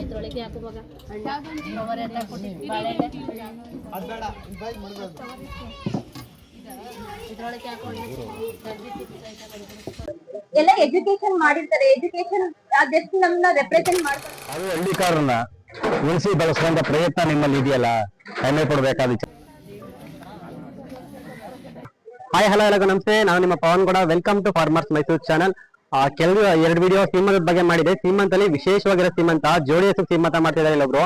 ಇದ್ರೊಳಗೆ ಹಾಕು ಮಗ? ಕವರ್ ಎಲ್ಲ ಇದ್ರೊಳಗೆ ಎಜುಕೇಶನ್ ಮಾಡಿರ್ತಾರೆ ಎಜುಕೇಶನ್ ಅದೆಷ್ಟು ನಮ್ಮನ್ನ ರೆಪ್ರೆಸೆಂಟ್ ಮಾಡ್ತಾರೆ. ಅದು ಹಳ್ಳಿಕಾರನ್ನ ಉಳಿಸಿ ಬಳಸುವಂತ ಪ್ರಯತ್ನ ನಿಮ್ಮಲ್ಲಿ ಇದೆಯಲ್ಲ? ಹೆಮ್ಮೆ ಪಡಬೇಕಾದ ಹಾಯ್ ಹಲೋ ಎಲ್ಲರಿಗೂ ನಮಸ್ತೆ. ನಾನು ನಿಮ್ಮ ಪವನ್ ಕೂಡ welcome to farmers Mysuru channel ಕೆಲವು ಎರಡು ವಿಡಿಯೋ ಸೀಮಂತದ ಬಗ್ಗೆ ಮಾಡಿದೆ. ಸೀಮಂತಲ್ಲಿ ವಿಶೇಷವಾಗಿರೋ ಸೀಮಂತ ಜೋಡಿ ಹೆಸರು ಸೀಮಂತ ಮಾಡ್ತಿದ್ದಾರೆ ಇಲ್ಲೊಬ್ರು.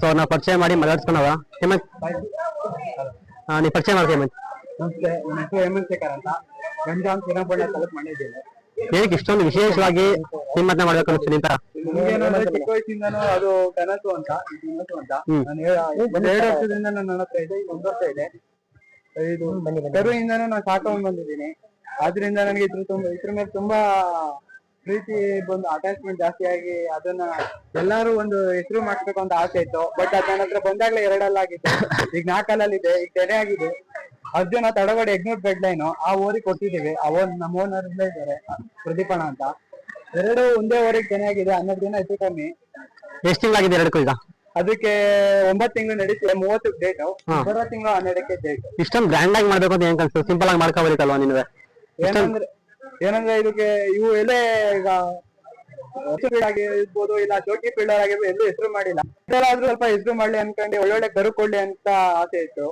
ಸೊ ನಾವು ಪರಿಚಯ ಮಾಡಿ ಮಾತಾಡ್ಸ್ಕೊಂಡವ. ಹೇಮಂತ್. ಆ, ನೀವು ಪರಿಚಯ ಮಾಡಿ ಹೇಮಂತ್. ನಮಸ್ತೆ ನನ್ನ ಹೆಸರು ಹೇಮಂತ್ ಶೇಖರ್ ಅಂತ. ಗಂಜಾಂ ಚಿನ್ನಬಳ್ಳಿ ತಾಲೂಕು ಮಾಡಿದ್ದೇನೆ. ಏನಕ್ಕೆ ಇಷ್ಟೊಂದು ವಿಶೇಷವಾಗಿ ಸೀಮಂತ ಮಾಡ್ಬೇಕು ಅನಿಸ್ತೀನಿ ಅಂತ ನಮ್ಗೇನಂದ್ರೆ ಚಿಕ್ಕ ವಯಸ್ಸಿಂದನೂ ಅದು ಕನಸು ಅಂತ ಇದು ಕನಸು ಅಂತ ನಾನು ಏ- ಒಂದ್ ಎರಡು ವರ್ಷದಿಂದ ನನ್ನ ಹತ್ರ ಇದೆ ಈಗ ಒಂದು ವರ್ಷ ಇದೆ. ಇದು ಕರುವಿಂದನೂ ನಾನು ಸಾಕೊಂಡ್ ಬಂದಿದ್ದೀನಿ. ಆದ್ರಿಂದ ನನಗೆ ಇದ್ರ ತುಂಬಾ ಇದ್ರ ಮೇಲೆ ತುಂಬಾ ಪ್ರೀತಿ ಬಂದು ಅಟ್ಯಾಚ್ಮೆಂಟ್ ಜಾಸ್ತಿ ಆಗಿ ಅದನ್ನ ಎಲ್ಲಾರು ಒಂದು ಹೆಸರು ಮಾಡಿಸ್ಬೇಕು ಅಂತ ಆಸೆ ಇತ್ತು. ಬಟ್ ಅದ್ ನನ್ನ ಹತ್ರ ಬಂದಾಗ್ಲೇ ಎರಡಲ್ಲಾಗಿತ್ತು ಈಗ ನಾಲ್ಕಲ್ಲಲ್ಲಿ ಇದೆ ಈಗ ತೆರೆ ಆಗಿದೆ. ಅರ್ಜುನ ತಡಗಡೆ ಎಗ್ನೂರ್ ಬೆಡ್ ಲೈನ್ ಆ ಓರಿಗೆ ಕೊಟ್ಟಿದ್ದೀವಿ. ಆ ಓನ್ ನಮ್ಮ ಓನರ್ ಇದ್ದಾರೆ ಪ್ರದೀಪಣ ಅಂತ. ಎರಡು ಒಂದೇ ಓರಿಗೆ ತೆನೆ ಆಗಿದೆ ಹನ್ನೆರಡು ದಿನ ಹೆಚ್ಚು ಕಮ್ಮಿ. ಎಷ್ಟು ತಿಂಗಳಾಗಿದೆ ಎರಡಕ್ಕೂ ಈಗ ಅದಕ್ಕೆ ಒಂಬತ್ತು ತಿಂಗಳು ನಡೀತಿದೆ ಮೂವತ್ತು ಡೇಟ್. ಬರೋ ತಿಂಗಳು ಹನ್ನೆರಡಕ್ಕೆ ಡೇಟ್ ಇಷ್ಟೊಂದು ಗ್ರ್ಯಾಂಡ್ ಆಗಿ ಮಾಡ್ಬೇಕು ಅಂತ ಏನ್ ಕನ್ಸು? ಸಿಂಪಲ್ ಆಗಿ ಮಾಡ್ಕೋಬೇಕಲ್ವಾ ನಿನ್ವೆ? ಏನಂದ್ರೆ ಏನಂದ್ರೆ ಇದಕ್ಕೆ ಇವು ಎಲೆ ಈಗ ಇರ್ಬೋದು ಇಲ್ಲ ಜೋಗಿ ಫೀಲ್ಡರ್ ಆಗಿರ್ಬೋದು ಎಲ್ಲೂ ಹೆಸರು ಮಾಡಿಲ್ಲ. ಇದ್ರಲ್ಲಾದ್ರೂ ಸ್ವಲ್ಪ ಹೆಸರು ಮಾಡ್ಲಿ ಅನ್ಕೊಂಡು ಒಳ್ಳೊಳ್ಳೆ ಕರು ಕೊಡ್ಲಿ ಅಂತ ಆಸೆ ಇತ್ತು.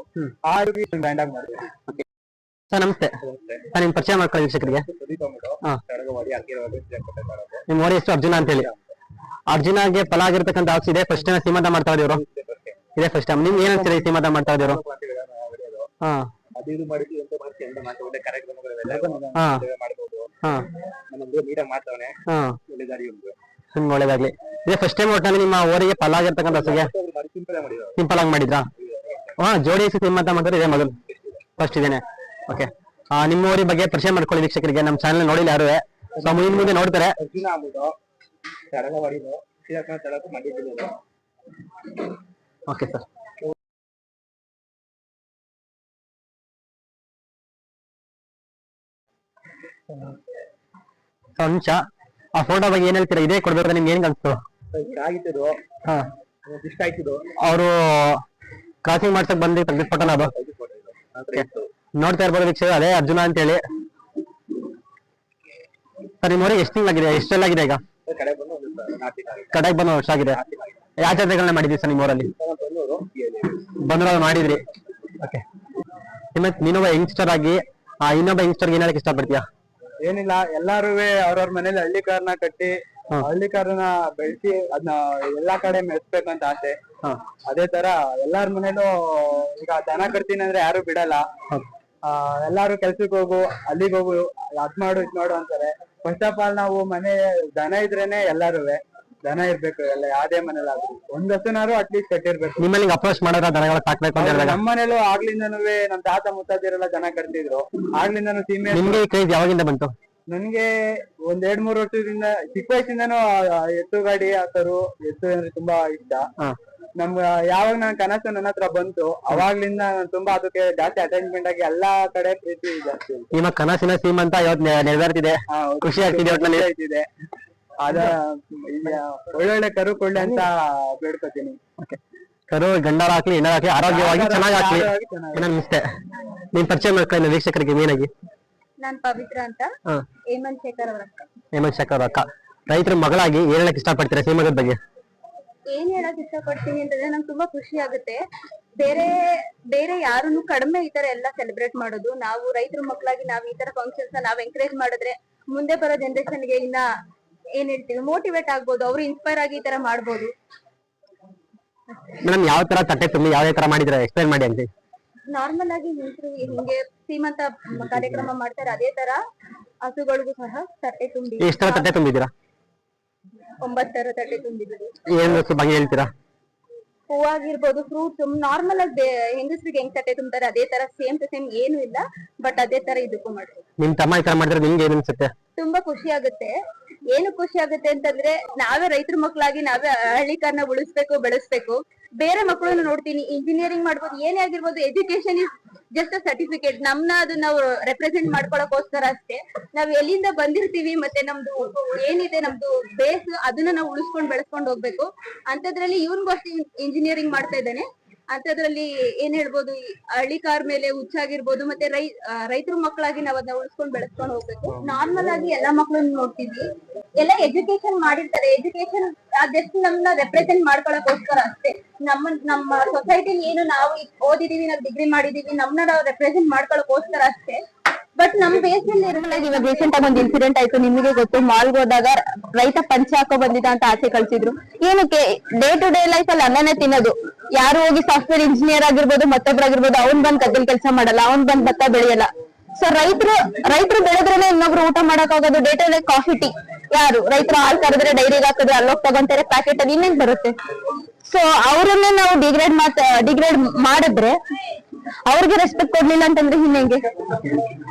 ಆ ಗ್ರ್ಯಾಂಡ್ ಆಗಿ ಮಾಡಿದ್ವಿ ಸರ್ ನಮಸ್ತೆ. ಸರ್ ನಿಮ್ ಪರಿಚಯ ಮಾಡ್ಕೊಳ್ಳಿ ವೀಕ್ಷಕರಿಗೆ. ನಿಮ್ ಓರಿ ಎಷ್ಟು ಅರ್ಜುನ ಅಂತ. ಹೇಳಿ ಅರ್ಜುನಗೆ ಫಲ ಆಗಿರ್ತಕ್ಕಂಥ ಆಸೆ ಇದೆ ಫಸ್ಟ್ ಟೈಮ್ ಸೀಮಂತ ಮಾಡ್ತಾ ಇದ್ರು ಇದೇ ಫಸ್ಟ್ ಟೈಮ್ ನಿಮ್ಗೆ ಏನ್ ಅನ್ಸಿದೆ ಸೀಮಂತ ಮಾಡ್ತಾ ಇದ್ರು ಹಾ. ಅದು ಇದು ಮಾಡಿದ್ವಿ ಅಂತ ಮಾಡ್ತೀವಿ ಅಂತ ಮತ್ತೆ ಒಳ್ಳೆ ಕಾರ್ಯಕ್ರಮಗಳು ಹಾ. ಮಾಡ್ಬೋದು. ಹಾ. ಹುಡುಗ ನೀಟಾಗಿ ಮಾಡ್ತಾವನೆ. ಹಾ. ಒಳ್ಳೆ ದಾರಿ ಉಂಟು. ನಿಮ್ಗೆ ಒಳ್ಳೇದಾಗ್ಲಿ. ಇದೇ ಫಸ್ಟ್ ಟೈಮ್ ಒಟ್ಟಿನಲ್ಲಿ ನಿಮ್ಮ ಓರಿಗೆ ಫಲ ಆಗಿರ್ತಕ್ಕಂಥ ಹಸುಗೆ? ಸಿಂಪಲ್ ಮಾಡಿದ್ರು? ಸಿಂಪಲ್ ಆಗಿ ಮಾಡಿದ್ರಾ ಹಾ ಜೋಡಿ ಹೆಸರು ಅಂತ ಮಾಡಿದ್ರೆ ಇದೇ ಮೊದಲು. ಫಸ್ಟ್ ಇದೇನೆ. ಓಕೆ ನಿಮ್ಮ ಊರಿ ಬಗ್ಗೆ ಪರಿಚಯ ಮಾಡ್ಕೊಳ್ಳಿ ವೀಕ್ಷಕರಿಗೆ. ನಮ್ಮ ಚಾನಲ್ ನೋಡಿಲ್ಲ ಯಾರು ಸೊ ಮುಂದೆ ಮುಂದೆ ನೋಡ್ತಾರೆ. ಅರ್ಜುನ ಆಗ್ಬಿಟ್ಟು ತಡಗ ಹೊಡಿದು ಶ್ರೀರತ್ನ ತಡಕ ಓಕೆ ಸರ್ ಕೊಂಚ ಆ ಫೋಟೋ ಬಗ್ಗೆ ಏನ್ ಹೇಳ್ತೀರಾ? ಇದೇ ಕೊಡ್ಬೇಕು ನಿಮ್ಗೆ ಏನ್ ಅನ್ಸ್ತು ಆಗಿತ್ತು ಹಾ. ಇಷ್ಟ ಆಯ್ತಿದ್ದು ಅವರು ಕ್ರಾಸಿಂಗ್ ಮಾಡ್ಸಕ್ ಬಂದು ತೆಗ್ದಿದ್ ಫೋಟೋನ ಅದು. ನೋಡ್ತಾ ಇರ್ಬೋದು ವೀಕ್ಷಕ ಅದೇ ಅರ್ಜುನ ಅಂತ ಹೇಳಿ ಸರ್ ನಿಮ್ಮ ಊರಿಗೆ ಎಷ್ಟು ತಿಂಗಳಾಗಿದೆ ಈಗ? ಬಂದು ಒಂದು ನಾಲ್ಕು ಕಡೆಗೆ ಬಂದು ವರ್ಷ ಆಗಿದೆ. ಯಾವ ಜಾತ್ರೆಗಳನ್ನ ಮಾಡಿದ್ವಿ ಸರ್ ನಿಮ್ಮ ಊರಲ್ಲಿ ಬಂದ್ರೆ ಮಾಡಿದ್ರಿ. ಓಕೆ ನಿಮ್ಮ ನೀನೊಬ್ಬ ಯಂಗ್ಸ್ಟರ್ ಆಗಿ ಆ ಇನ್ನೊಬ್ಬ ಯಂಗ್ಸ್ಟರ್ಗೆ ಏನ್ ಹೇಳಕ್ ಇಷ್ಟಪಡ್ತೀಯಾ? ಏನಿಲ್ಲ ಎಲ್ಲಾರು ಅವ್ರವ್ರ ಮನೇಲಿ ಹಳ್ಳಿ ಕಾರ್ನ ಕಟ್ಟಿ. ಹಳ್ಳಿ ಕಾರ್ನ ಬೆಳೆಸಿ ಅದನ್ನ ಎಲ್ಲಾ ಕಡೆ ಮೆಚ್ಬೇಕಂತ ಆಸೆ. ಅದೇ ತರ ಎಲ್ಲಾರ ಮನೇಲೂ ಈಗ ದನ ಕಟ್ತೀನಿ ಅಂದ್ರೆ ಯಾರು ಬಿಡಲ್ಲ. ಆ, ಎಲ್ಲಾರು ಕೆಲ್ಸಕ್ಕೆ ಹೋಗು ಅಲ್ಲಿಗೆ ಹೋಗು ಅದ್ ಮಾಡು ಇದ್ ಮಾಡು ಅಂತಾರೆ. ಫಸ್ಟ್ ಆಫ್ ಆಲ್ ನಾವು ಮನೆ ದನ ಇದ್ರೇನೆ ಎಲ್ಲಾರುವೆ. ದನ ಇರ್ಬೇಕು ಎಲ್ಲ ಯಾವ್ದೇ ಮನೇಲಾದ್ರು ಒಂದ್ ಹಸುನಾರು ಅಟ್ಲೀಸ್ಟ್ ಕಟ್ಟಿರ್ಬೇಕು. ನಿಮ್ಮಲ್ಲಿ ಅಪ್ರೋಚ್ ಮಾಡಿದ್ರ ದನಗಳ ಸಾಕ್ಬೇಕು ಅಂತ ಹೇಳಿದಾಗ. ನಮ್ಮ ಮನೇಲೂ ಆಗ್ಲಿಂದನೂ ನಮ್ ತಾತ ಮುತ್ತಾದಿರೆಲ್ಲ ದನ ಕಟ್ತಿದ್ರು. ಆಗ್ಲಿಂದನು ಸೀಮೆ ನಿಮ್ಗೆ ಈ ಕ್ರೇಜ್ ಯಾವಾಗಿಂದ ಬಂತು? ನನ್ಗೆ ಒಂದ್ ಎರಡ್ ಮೂರ್ ವರ್ಷದಿಂದ ಚಿಕ್ಕ ವಯಸ್ಸಿಂದನೂ ಎತ್ತು ಗಾಡಿ ಹಾಕರು ಎತ್ತು ಅಂದ್ರೆ ತುಂಬಾ ಇಷ್ಟ. ಹಾ. ನಮ್ ಯಾವಾಗ ನನ್ ಕನಸು ನನ್ನ ಹತ್ರ ಬಂತು ಅವಾಗ್ಲಿಂದ ನಾನ್ ತುಂಬಾ ಅದಕ್ಕೆ ಜಾಸ್ತಿ ಅಟ್ಯಾಚ್ಮೆಂಟ್ ಆಗಿ ಎಲ್ಲಾ ಕಡೆ ಪ್ರೀತಿ ಜಾಸ್ತಿ. ನಿಮ್ಮ ಕನಸಿನ ಸೀಮಂತ ಇವತ್ತು ನೆರವೇರ್ತಿದೆ. ಹಾ, ಹೌದು. ಖುಷಿ ಆಗ್ತಿದೆ ಒಟ್ನಲ್ಲಿ. ಖುಷಿ ಆಯ್ತಿದೆ ಅದ ಒಳ್ಳೊಳ್ಳೆ ಕರು ಕೊಳ್ಳಿ ಅಂತ ಬೇಡ್ಕೋತೀನಿ. ಕರು ಗಂಡಾರ ಹಾಕ್ಲಿ ಏನಾರ ಹಾಕ್ಲಿ ಆರೋಗ್ಯವಾಗಿ ಚೆನ್ನಾಗಿ ಹಾಕ್ಲಿ. ಆರೋಗ್ಯವಾಗಿ ಚೆನ್ನಾಗಿ. ಏನೋ ನೀನ್ ಪರಿಚಯ ಮಾಡ್ಕೊಳ್ಳಿ ವೀಕ್ಷಕರಿಗೆ ಮೇನಾಗಿ ನಾನ್ ಪವಿತ್ರ ಅಂತ. ಹೇಮಂತ್ ಶೇಖರ್ ಅವರ ಅಕ್ಕ. ಹೇಮಂತ್ ಶೇಖರ್ ಅಕ್ಕ. ರೈತರ ಮಗಳಾಗಿ ಏನ್ ಹೇಳಕ್ ಇಷ್ಟಪಡ್ತೀರಾ ಸೇಮದ ಬಗ್ಗೆ? ಏನ್ ಹೇಳಕ್ ಇಷ್ಟಪಡ್ತೀನಿ ಅಂತಂದ್ರೆ ನಂಗೆ ತುಂಬಾ ಖುಷಿ ಆಗುತ್ತೆ. ಬೇರೆ ಬೇರೆ ಯಾರನ್ನು ಕಡಿಮೆ ಈ ತರ ಎಲ್ಲ ಸೆಲೆಬ್ರೇಟ್ ಮಾಡೋದು. ನಾವು ರೈತರ ಮಕ್ಕಳಾಗಿ ನಾವ್ ಈ ತರ ಫಂಕ್ಷನ್ಸ್ ನಾವ್ ಎಂಕರೇಜ್ ಮಾಡಿದ್ರೆ ಮುಂದೆ ಬರೋ ಜನರೇಷನ್ಗೆ ಇನ್ನ ಏನ್ ಹೇಳ್ತೀವಿ ಮೋಟಿವೇಟ್ ಆಗ್ಬೋದು ಅವ್ರು ಇನ್ಸ್ಪೈರ್ ಆಗಿ ಈ ತರ ಮಾಡ್ಬೋದು. ಮೇಡಮ್ ಯಾವ ತರ ತಟ್ಟೆ ತುಂಬಿ ಯಾವ ತರ ಮಾಡಿದ್ರೆ ಎಕ್ಸ್ಪ್ಲೈನ್ ಮಾಡಿ ಅಂತ ನಾರ್ಮಲ್ ಆಗಿ ಹೆಂಗಸ್ರು ಹಿಂಗೆ ಸೀಮಂತ ಕಾರ್ಯಕ್ರಮ ಮಾಡ್ತಾರೆ ಅದೇ ತರ ಹಸುಗಳಿಗೂ ಸಹ ತಟ್ಟೆ ತುಂಬಿ. ಎಷ್ಟು ತರ ತಟ್ಟೆ ತುಂಬಿದ್ದೀರಾ? ಒಂಬತ್ತರ ತಟ್ಟೆ ತುಂಬಿದಿರಿ ಏನ್ ಬಗ್ಗೆ ಹೇಳ್ತೀರಾ? ಹೂವಾಗಿರ್ಬೋದು ಫ್ರೂಟ್ಸ್ ನಾರ್ಮಲ್ ಆಗಿ ಹೆಂಗಸ್ರಿಗೆ ಹೆಂಗ್ ತಟ್ಟೆ ತುಂಬ್ತಾರೆ ಅದೇ ತರ ಸೇಮ್ ಟು ಸೇಮ್ ಏನು ಇಲ್ಲ ಬಟ್ ಅದೇ ತರ ಇದಕ್ಕೂ ಮಾಡ್ತೀವಿ ನಿಮ್ ತಮ್ಮ ಈ ತರ ಮಾಡಿದ್ರೆ ನಿಮ್ಗೆ ಏನ್ ಅನ್ಸುತ್ತೆ? ತುಂಬಾ ಖುಷಿ ಆಗುತ್ತೆ. ಏನು ಖುಷಿ ಆಗುತ್ತೆ ಅಂತಂದ್ರೆ ನಾವೇ ರೈತರ ಮಕ್ಕಳಾಗಿ ನಾವೇ ಹಳ್ಳಿಕಾರನ ಉಳಿಸ್ಬೇಕು ಬೆಳೆಸ್ಬೇಕು. ಬೇರೆ ಮಕ್ಕಳನ್ನು ನೋಡ್ತೀನಿ ಇಂಜಿನಿಯರಿಂಗ್ ಮಾಡ್ಬೋದು ಏನೇ ಆಗಿರ್ಬೋದು ಎಜುಕೇಶನ್ ಇಸ್ ಜಸ್ಟ್ ಸರ್ಟಿಫಿಕೇಟ್ ನಮ್ನ ಅದು ನಾವು ರೆಪ್ರೆಸೆಂಟ್ ಮಾಡ್ಕೊಳಕೋಸ್ಕರ ಅಷ್ಟೇ. ನಾವ್ ಎಲ್ಲಿಂದ ಬಂದಿರ್ತೀವಿ ಮತ್ತೆ ನಮ್ದು ಏನಿದೆ, ನಮ್ದು ಬೇಸ್ ಅದನ್ನ ನಾವು ಉಳಿಸ್ಕೊಂಡ್ ಬೆಳೆಸ್ಕೊಂಡ್ ಹೋಗ್ಬೇಕು. ಅಂತದ್ರಲ್ಲಿ ಇವ್ನ್ಗೂ ಇಂಜಿನಿಯರಿಂಗ್ ಮಾಡ್ತಾ ಇದ್ದಾನೆ. ಅಂತದ್ರಲ್ಲಿ ಏನ್ ಹೇಳ್ಬೋದು, ಈ ಹಳ್ಳಿಕಾರ್ ಮೇಲೆ ಹುಚ್ಚಾಗಿರ್ಬೋದು, ಮತ್ತೆ ರೈ ರೈತರ ಮಕ್ಕಳಾಗಿ ನಾವ್ ಅದನ್ನ ಉಳಿಸ್ಕೊಂಡ್ ಬೆಳೆಸ್ಕೊಂಡ್ ಹೋಗ್ಬೇಕು. ನಾರ್ಮಲ್ ಆಗಿ ಎಲ್ಲಾ ಮಕ್ಕಳನ್ನ ನೋಡ್ತೀವಿ. ಎಲ್ಲ ಎಜುಕೇಶನ್ ಮಾಡಿರ್ತಾರೆ. ಎಜುಕೇಶನ್ ಅದೆಷ್ಟು ನಮ್ನ ರೆಪ್ರೆಸೆಂಟ್ ಮಾಡ್ಕೊಳಕೋಸ್ಕರ ಅಷ್ಟೇ. ನಮ್ಮ ನಮ್ಮ ಸೊಸೈಟಿಲಿ ಏನು ನಾವು ಓದಿದೀವಿ, ನಾವು ಡಿಗ್ರಿ ಮಾಡಿದೀವಿ, ನಮ್ನ ನಾವು ರೆಪ್ರೆಸೆಂಟ್ ಮಾಡ್ಕೊಳಕೋಸ್ಕರ ಅಷ್ಟೇ. ಬಟ್ ನಮ್ ಬೇಸ್ ಇವಾಗ ರೀಸೆಂಟ್ ಆಗಿ ಒಂದು ಇನ್ಸಿಡೆಂಟ್ ಆಯ್ತು. ನಿಮಗೆ ಗೊತ್ತು ಮಾಲ್ಗೆ ಹೋದಾಗ ರೈತ ಪಂಚೆ ಹಾಕೋ ಬಂದಿದ್ದ ಅಂತ ಆಸೆ ಕಳ್ಸಿದ್ರು. ಏನಕ್ಕೆ? ಡೇ ಟು ಡೇ ಲೈಫ್ ಅಲ್ಲಿ ಅನ್ನನೇ ತಿನ್ನೋದು. ಯಾರು ಹೋಗಿ ಸಾಫ್ಟ್ವೇರ್ ಇಂಜಿನಿಯರ್ ಆಗಿರ್ಬೋದು ಮತ್ತೊಬ್ರಾಗಿರ್ಬೋದು ಅವ್ನ್ ಬಂದ್ ಕದ್ದಲ್ ಕೆಲಸ ಮಾಡಲ್ಲ, ಅವ್ನ್ ಬಂದ್ ಭತ್ತ ಬೆಳೆಯಲ್ಲ. ಸೊ ರೈತರು ರೈತರು ಬೆಳೆದ್ರೇನೆ ಇನ್ನೊಬ್ರು ಊಟ ಮಾಡಕ್ ಆಗೋದು day to day coffee tea ಯಾರು? ರೈತರು ಹಾಲ್ ಕರೆದ್ರೆ ಡೈರಿಗೆ ಹಾಕಿದ್ರೆ ಅಲ್ಲೋಗ್ ತಗೊಂತಾರೆ ಪ್ಯಾಕೆಟ್ ಅಲ್ಲಿ ಇನ್ನೇನ್ ಬರುತ್ತೆ? ಸೊ ಅವರನ್ನೇ ನಾವು ಡಿಗ್ರೇಡ್ ಮಾತ್ ಡಿಗ್ರೇಡ್ ಮಾಡಿದ್ರೆ ಅವ್ರಿಗೆ ರೆಸ್ಪೆಕ್ಟ್ ಕೊಡ್ಲಿಲ್ಲ ಅಂತಂದ್ರೆ ಹಿಂಗೆ?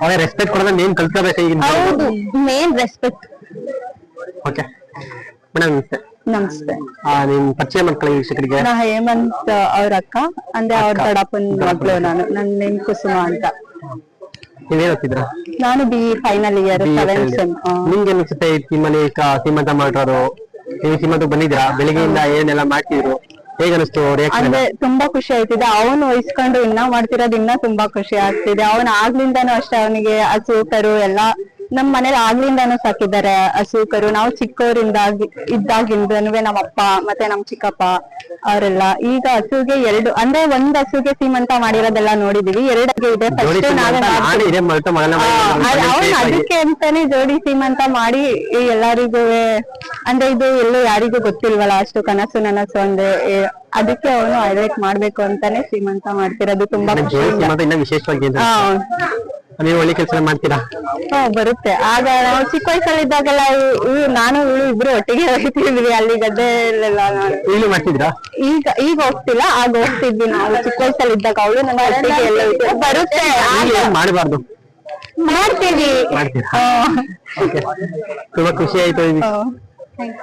ಅವ್ರಿಗೆ ರೆಸ್ಪೆಕ್ಟ್ ಕೊಡೋದ ಮೇನ್ ಕಲ್ತ್ಕೋಬೇಕು ಈಗ ಹೌದು ಮೇನ್ ರೆಸ್ಪೆಕ್ಟ್ ಓಕೆ ಮೇಡಮ್ ನಮಸ್ತೆ. ನಮಸ್ತೆ. ಆ, ನಿಮ್ ಪರಿಚಯ ಮಾಡ್ಕೊಳ್ಳಿ ವೀಕ್ಷಕರಿಗೆ. ನಾ ಹೇಮಂತ್ ಅವ್ರ ಅಕ್ಕ ಅಂದ್ರೆ ಅವ್ರ ದೊಡ್ಡಪ್ಪನ ಮಗಳು ನಾನು ನನ್ನ ನೇಮ್ ಕುಸುಮ ಅಂತ. ನೀವೇನ್ ಓದ್ತಿದ್ರ ನಾನು B final year seventh sem ನಿಮ್ಗೆ ಅನ್ಸುತ್ತೆ ಈ ಸಿನಿಮಲ್ಲಿ ಸೀಮಂತ ಮಾಡಿರೋದು? ನೀವು ಸೀಮಂತ ಬಂದಿದ್ರಾ ಬೆಳಿಗ್ಗೆಯಿಂದ ಏನೆಲ್ಲ ಮಾಡ್ತಿದ್ರು? ಹೇಗ ಅನಿಸ್ತು ರಿಯಾಕ್ಷನ್ ಅಂದ್ರೆ ತುಂಬಾ ಖುಷಿ ಆಯ್ತಿದೆ ಅವನು ವಹಿಸ್ಕೊಂಡು ಇನ್ನ ಮಾಡ್ತಿರೋದು ಇನ್ನ ತುಂಬಾ ಖುಷಿ ಆಗ್ತಿದೆ. ಅವನ ಆಗ್ಲಿಂದಾನು ಅಷ್ಟೇ ಅವನಿಗೆ ಹಸು ಕರು ಎಲ್ಲಾ ನಮ್ ಮನೇಲಿ ಆಗ್ಲಿಂದಾನು ಸಾಕಿದ್ದಾರೆ. ಹಸು ಕರು ನಾವು ಚಿಕ್ಕವರಿಂದ ಇದ್ದಾಗಿಂದನುವೆ ನಮ್ಮ ಅಪ್ಪ ಮತ್ತೆ ನಮ್ ಚಿಕ್ಕಪ್ಪ ಅವರೆಲ್ಲ. ಈಗ ಹಸುಗೆ ಎರಡು ಅಂದ್ರೆ ಒಂದ್ ಹಸುಗೆ ಸೀಮಂತ ಮಾಡಿರೋದೆಲ್ಲ ನೋಡಿದೀವಿ. ಎರಡಿಗೆ ಇದೆ. ಫಸ್ಟ್ ನಾವೇ ಅವ್ನ್ ಅದಕ್ಕೆ ಅಂತಾನೆ ಜೋಡಿ ಸೀಮಂತ ಮಾಡಿ ಎಲ್ಲರಿಗೂ ಅಂದ್ರೆ ಇದು ಎಲ್ಲೂ ಯಾರಿಗೂ ಗೊತ್ತಿಲ್ವಲ್ಲ ಅಷ್ಟು ಕನಸು ನನಸು ಅಂದ್ರೆ ಅದಕ್ಕೆ ಅವನು ಹೈಲೈಟ್ ಮಾಡ್ಬೇಕು ಅಂತಾನೆ ಸೀಮಂತ ಮಾಡ್ತಿರೋದು ತುಂಬಾ ವಿಶೇಷವಾಗಿ ನೀವು ಒಳ್ಳೆ ಕೆಲಸ ಮಾಡ್ತೀರಾ? ಹಾ, ಬರುತ್ತೆ. ಆಗ ನಾವು ಚಿಕ್ಕ ವಯಸ್ಸಲ್ಲಿ ಇದ್ದಾಗೆಲ್ಲ ಇವ್ ನಾನು ಇವಳು ಇಬ್ರು ಒಟ್ಟಿಗೆ ಹೋಗ್ತಿದ್ವಿ ಅಲ್ಲಿ ಗದ್ದೆ ನಾನು ಮಾಡ್ತಿದ್ರ ಮಾಡ್ತಿದ್ರಾ? ಈಗ ಈಗ ಹೋಗ್ತಿಲ್ಲ ಆಗ ಹೋಗ್ತಿದ್ವಿ ನಾವು. ಚಿಕ್ಕ ವಯಸ್ಸಲ್ಲಿ ಇದ್ದಾಗ ಅವಳು ನನ್ನ ಒಟ್ಟಿಗೆ ಎಲ್ಲ. ಬರುತ್ತೆ ಆಗ ಈಗ ಮಾಡಬಾರ್ದು? ಮಾಡ್ತೀವಿ. ಮಾಡ್ತೀರಾ? Okay. ತುಂಬಾ ಖುಷಿ ಆಯ್ತು.